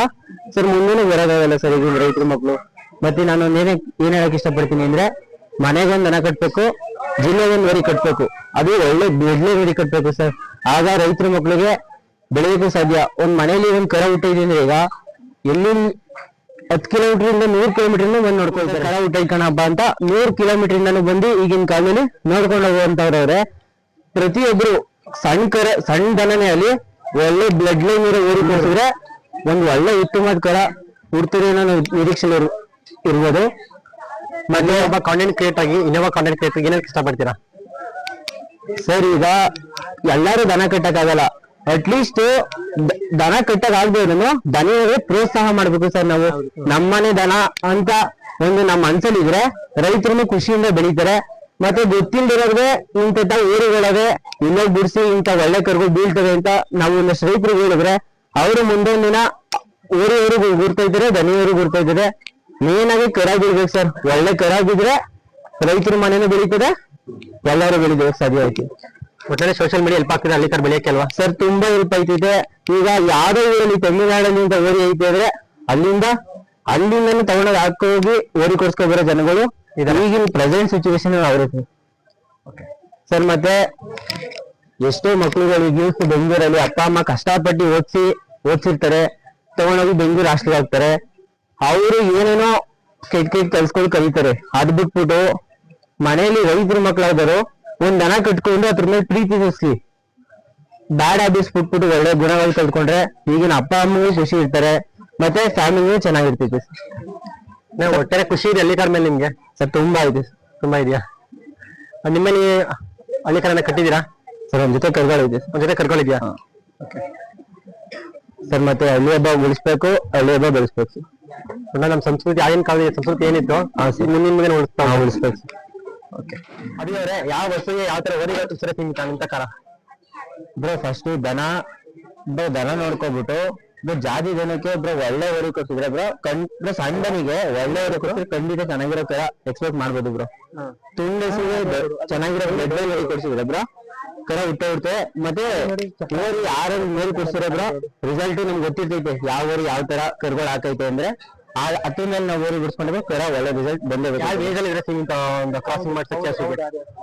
ಸರ್, ಮುಂದೆನೂ ಬರೋದಾಗಲ್ಲ ಸರ್, ಈಗ ರೈತರ ಮಕ್ಕಳು ಮತ್ತೆ ನಾನು ಏನೇ ಏನ್ ಹೇಳಕ್ ಇಷ್ಟಪಡ್ತೀನಿ ಅಂದ್ರೆ, ಮನೆಗೊಂದ್ ದನ ಕಟ್ಬೇಕು, ಜಿಲ್ಲೆಗೊಂದ್ ವರಿ ಕಟ್ಬೇಕು. ಅದು ಒಳ್ಳೆ ಬೆಡ್ಲೆ ವರಿ ಕಟ್ಬೇಕು ಸರ್. ಆಗ ರೈತರ ಮಕ್ಳಿಗೆ ಬೆಳೆಯೋಕೆ ಸಾಧ್ಯ. ಒಂದ್ ಮನೇಲಿ ಒಂದ್ ಕರ ಹುಟ್ಟಿದೆ ಅಂದ್ರೆ ಈಗ. ಎಲ್ಲಿ ಹತ್ತು ಕಿಲೋಮೀಟರ್ ಇಂದ ನೂರ್ ಕಿಲೋಮೀಟರ್ ಇಂದ ಬಂದು ನೋಡ್ಕೊಳ್ತಾರೆ. ಕರ ಹುಟ್ಟೈಕಣಪ್ಪ ಅಂತ ನೂರ್ ಕಿಲೋಮೀಟರ್ ಇಂದಾನು ಬಂದು ಈಗಿನ ಕಾಲದಲ್ಲಿ ನೋಡ್ಕೊಂಡು ಹೋಗುವಂತವ್ರವ್ರೆ. ಪ್ರತಿಯೊಬ್ರು ಸಣ್ಣ ಕರೆ ಸಣ್ಣ ದನನೇ ಅಲ್ಲಿ ಒಳ್ಳೆ ಬ್ಲಡ್ ಲೈನ್ ಇರೋ ಊರಿಗೆ ಕೊಡ್ಸಿದ್ರೆ ಒಂದ್ ಒಳ್ಳೆ ಉತ್ತಮವಾದ ಕರ ಹುಡ್ತೀರಿ ಅನ್ನೋ ನಿರೀಕ್ಷೆ ಇರ್- ಇರ್ಬೋದು. ಮತ್ತೆ ಒಬ್ಬ ಕಾಂಟೆಂಟ್ ಕ್ರಿಯೇಟ್ ಆಗಿ ಇನ್ನೊಬ್ಬ ಕಾಂಟೆಂಟ್ ಕ್ರಿಯೇಟ್ ಏನಕ್ಕೆ ಇಷ್ಟಪಡ್ತೀರಾ ಸರ್ ಈಗ ಎಲ್ಲರೂ ದನ ಕಟ್ಟಕ್ಕಾಗಲ್ಲ. ಅಟ್ಲೀಸ್ಟ್ ದನ ಕಟ್ಟಕ್ ಆಗ್ಬೋದು ದನಿಯರಿಗೆ ಪ್ರೋತ್ಸಾಹ ಮಾಡ್ಬೇಕು ಸರ್ ನಾವು. ನಮ್ಮನೆ ದನ ಅಂತ ಒಂದು ನಮ್ಮ ಮನ್ಸಲ್ಲಿ ಇದ್ರೆ ರೈತರು ಖುಷಿಯಿಂದ ಬೆಳೀತಾರೆ. ಮತ್ತೆ ಗೊತ್ತಿಲ್ದಿರೋದ್ರೆ ಇಂಥ ಊರುಗಳವೆ ಇನ್ನೊಂದ್ ಬಿಡಿಸಿ ಇಂಥ ಒಳ್ಳೆ ಕರ್ಗು ಬೀಳ್ತವೆ ಅಂತ ನಾವು ಒಂದಷ್ಟು ರೈತರು ಹೇಳಿದ್ರೆ, ಅವರು ಮುಂದೊಂದ್ ದಿನ ಊರಿಯವರು ಗುರ್ತಾ ಇದ್ದಾರೆ ದನಿಯವರು ಗುರ್ತಾ ಇದ್ದಾರೆ. ಮೇನ್ ಆಗಿ ಕರ ಸರ್. ಒಳ್ಳೆ ಕರ ರೈತರ ಮನೇನು ಬೆಳೀತದೆ, ಎಲ್ಲರೂ ಬೆಳಿಬೇಕು ಆಯ್ತು. ಒಟ್ಟಾರೆ ಸೋಷಿಯಲ್ ಮೀಡಿಯಾ ಹೆಲ್ಪ್ ಆಗ್ತದೆ ಅಲ್ಲಿ ಕಡೆ ಬೆಳೆಯಕ್ಕೆ ಅಲ್ವಾ? ಸರ್ ತುಂಬಾ ಹೆಲ್ಪ್ ಆಯ್ತಿದೆ ಈಗ ಯಾವ್ದೋ ಊರಲ್ಲಿ ತಮಿಳುನಾಡಿನಿಂದ ಓರಿ ಐತೆ ಅಂದ್ರೆ ಅಲ್ಲಿಂದ ಅಲ್ಲಿಂದನೂ ತಗೊಂಡೋಗಿ ಹಾಕೋಗಿ ಓರಿ ಕೊಡ್ಸ್ಕೊ ಬರೋ ಜನಗಳು ಈಗಿನ ಪ್ರೆಸೆಂಟ್ ಸಿಚುವೇಶನ್ ಆಗಿರುತ್ತೆ ಸರ್ ಮತ್ತೆ ಎಷ್ಟೋ ಮಕ್ಳುಗಳು ಈಗ ಬೆಂಗಳೂರಲ್ಲಿ ಅಪ್ಪ ಅಮ್ಮ ಕಷ್ಟಪಟ್ಟು ಓದಿಸಿ ಓದಿಸಿರ್ತಾರೆ. ತಗೊಂಡೋಗಿ ಬೆಂಗಳೂರು ಹಾಸ್ಟೆಲ್ ಹಾಕ್ತಾರೆ. ಅವರು ಏನೇನೋ ಕೆಟ್ಟ ಕೆಟ್ಟ ಕೆಲ್ಸಗಳು ಕಲಿತಾರೆ. ಅದ್ ಬಿಟ್ಬಿಟ್ಟು ಮನೆಯಲ್ಲಿ ರೈತರ ಮಕ್ಕಳಾದರು ಒಂದ್ ದನ ಕಟ್ಕೊಂಡು ಅದ್ರ ಮೇಲೆ ಪ್ರೀತಿ ತೋರಿಸ್ಲಿ ಬ್ಯಾಡ್ ಹ್ಯಾಬಿಟ್ಸ್ ಬಿಟ್ಬಿಟ್ಟು ಒಳ್ಳೆ ಗುಣಗಳು ಕಲ್ತ್ಕೊಂಡ್ರೆ ಈಗಿನ ಅಪ್ಪ ಅಮ್ಮಗೂ ಖುಷಿ ಇರ್ತಾರೆ ಮತ್ತೆ ಫ್ಯಾಮಿಲಿನೂ ಚೆನ್ನಾಗಿರ್ತೈತೆ ನೀವು ಒಟ್ಟಾರೆ ಖುಷಿ ಇದೆ ಹಳ್ಳಿ ಮೇಲೆ ನಿಮ್ಗೆ. ಸರ್ ತುಂಬಾ ಇದೆ ತುಂಬಾ ಇದೆಯಾ? ನಿಮ್ಮ ನೀವು ಹಳ್ಳಿ ಕರನ ಕಟ್ಟಿದ್ದೀರಾ? ಸರ್ ಒಂದ್ ಜೊತೆ ಕರ್ಗಳಿದೆ ಒಂದ್ ಜೊತೆ ಕರ್ಕೊಂಡಿದ್ಯಾ ಸರ್ ಮತ್ತೆ ಹಳ್ಳಿ ಹಬ್ಬ ಉಳಿಸ್ಬೇಕು ಹಳ್ಳಿ ಹಬ್ಬ ಬೆಳೆಸ್ಬೇಕು. ಸರ್ ನಮ್ಮ ಸಂಸ್ಕೃತಿ ಆಗಿನ ಕಾಲದ ಸಂಸ್ಕೃತಿ ಏನಿತ್ತು? ಮುಂದಿನ ಮುಂದೆ ಉಳಿಸ್ತಾ ನಾವು ಉಳಿಸ್ಬೇಕು ಅದೇ ಅವರೇ ಯಾವ ವಸ್ತುಗೆ ಯಾವ ತರ ಓಡಿ ತುಸರೆ ಸೀಮಿತ ಕರ. ಬ್ರೋ ಫಸ್ಟ್ ದನ ಬ್ರೋ ದನ ನೋಡ್ಕೊಬಿಟ್ಟು ಬ್ರೋ ಜಾತಿ ದನಕ್ಕೆ ಬ್ರೋ ಒಳ್ಳೆ ಹೊರಗೆ ಕೊಟ್ಟಿದ್ರೆ ಬ್ರೋ ಕಣ್ ಬ್ರೋ ಸಣ್ಣನಿಗೆ ಒಳ್ಳೆ ಹೊರಗೆ ಕೊಟ್ಟಿದ್ರೆ ಖಂಡಿತ ಚೆನ್ನಾಗಿರೋ ತರ ಎಕ್ಸ್ಪೆಕ್ಟ್ ಮಾಡ್ಬೋದು ಬ್ರೋ. ತುಂಡಸಿಗೆ ಚೆನ್ನಾಗಿರೋ ಬ್ಲಡ್ ಊರಿ ಕೊಡ್ಸಿದ್ರೆ ಬ್ರೋ ಕರ ಹುಟ್ಟ ಹುಟ್ಟೆ. ಮತ್ತೆ ಓರಿ ಯಾರು ಮೇಲ್ ಕೊಡ್ಸಿರೋ ಬ್ರೋ ರಿಸಲ್ಟ್ ನಮ್ಗೆ ಗೊತ್ತಿರ್ತೈತೆ ಯಾವ ಓರಿ ಯಾವ ತರ ಕರ್ಗಳು ಹಾಕೈತೆ ಅಂದ್ರೆ. ಆ ಮೇಲೆ ನಾವು ಊರಿ ಬಿಡಿಸ್ಕೊಂಡ್ರೆ ಕರ ಒಳ್ಳೆ ರಿಸಲ್ಟ್ ಬಂದೇ ಯಾವ ಬರುತ್ತೆ ಏಜ್ ಅಲ್ಲಿ ಇದ್ರೆ ಸೀಮಿತ ಒಂದು ಕ್ರಾಸಿಂಗ್ ಮಾಡಿ ಸಕ್ಸಸ್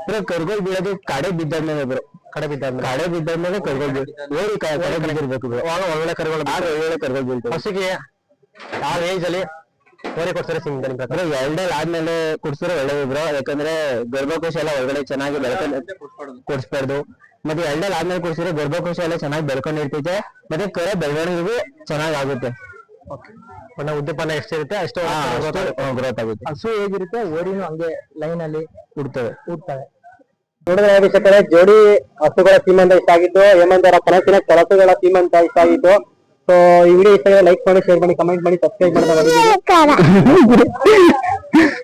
ಬ್ರೋ ಕರ್ಗೋಲ್ ಬೀಳೋದು ಕಡೆ ಬಿದ್ದಾದ್ಮೇಲೆ ಬ್ರೋ. ಕಡೆ ಬಿದ್ದಾದ್ಮೇಲೆ ಕಡೆ ಬಿದ್ದಾದ್ಮೇಲೆ ಕರ್ಗೋಲ್ ಓರಿ ಕಡೆ ಬಿದ್ದಿರ್ಬೇಕು ಬ್ರೋ. ಅವಾಗ ಒಳ್ಳೆ ಕರ್ಗೋಲ್ ಆಗ ಒಳ್ಳೆ ಕರ್ಗೋಲ್ ಬೀಳ್ತವೆ ಫಸ್ಟಿಗೆ ಯಾವ ಏಜ್ ಅಲ್ಲಿ ಓರಿ ಕೊಡ್ತಾರೆ ಸಿಂಗ್ ನಿಮ್ಮ ಪ್ರಕಾರ? ಎರಡಲ್ಲಿ ಆದ್ಮೇಲೆ ಕುಡ್ಸಿದ್ರೆ ಒಳ್ಳೇದು ಬ್ರೋ. ಯಾಕಂದ್ರೆ ಗರ್ಭಕೋಶ ಎಲ್ಲ ಒಳಗಡೆ ಚೆನ್ನಾಗಿ ಬೆಳ್ಕೊಂಡು ಕೊಡ್ಸ್ಬಾರ್ದು. ಮತ್ತೆ ಎರಡಲ್ಲಿ ಆದ್ಮೇಲೆ ಕುಡ್ಸಿದ್ರೆ ಗರ್ಭಕೋಶ ಎಲ್ಲ ಚೆನ್ನಾಗಿ ಬೆಳ್ಕೊಂಡಿರ್ತೈತೆ. ಮತ್ತೆ ಕರೆ ಬೆಳವಣಿಗೆಗೂ ಚೆನ್ನಾಗಿ ಆಗುತ್ತೆ. ಒಳ್ಳೆ ಉದ್ದೀಪನ ಎಷ್ಟಿರುತ್ತೆ ಅಷ್ಟು ಗ್ರೋತ್ ಆಗುತ್ತೆ. ಹಸು ಹೇಗಿರುತ್ತೆ ಓರಿನೂ ಹಂಗೆ ಲೈನ್ ಅಲ್ಲಿ ಹುಡ್ತವೆ ಹುಡ್ತವೆ ನೋಡಿದ್ರೆ ವೀಕ್ಷಕರೇ ಜೋಡಿ ಹಸುಗಳ ಸೀಮಂತ ಇಷ್ಟ ಆಗಿತ್ತು ಹೇಮಂತ್ ಅವರ ಕನಸಿನ ಕೆಲಸಗಳ ಸೀಮಂತ ಇಷ್ಟ ಆಗಿತ್ತು ಸೊ ಈ ವಿಡಿಯೋ ಇಷ್ಟ ಲೈಕ್ ಮಾಡಿ ಶೇರ್ ಮಾಡಿ ಕಮೆಂಟ್ ಮಾಡಿ ಸಬ್ಸ್ಕ್ರೈಬ್ ಮಾಡಿ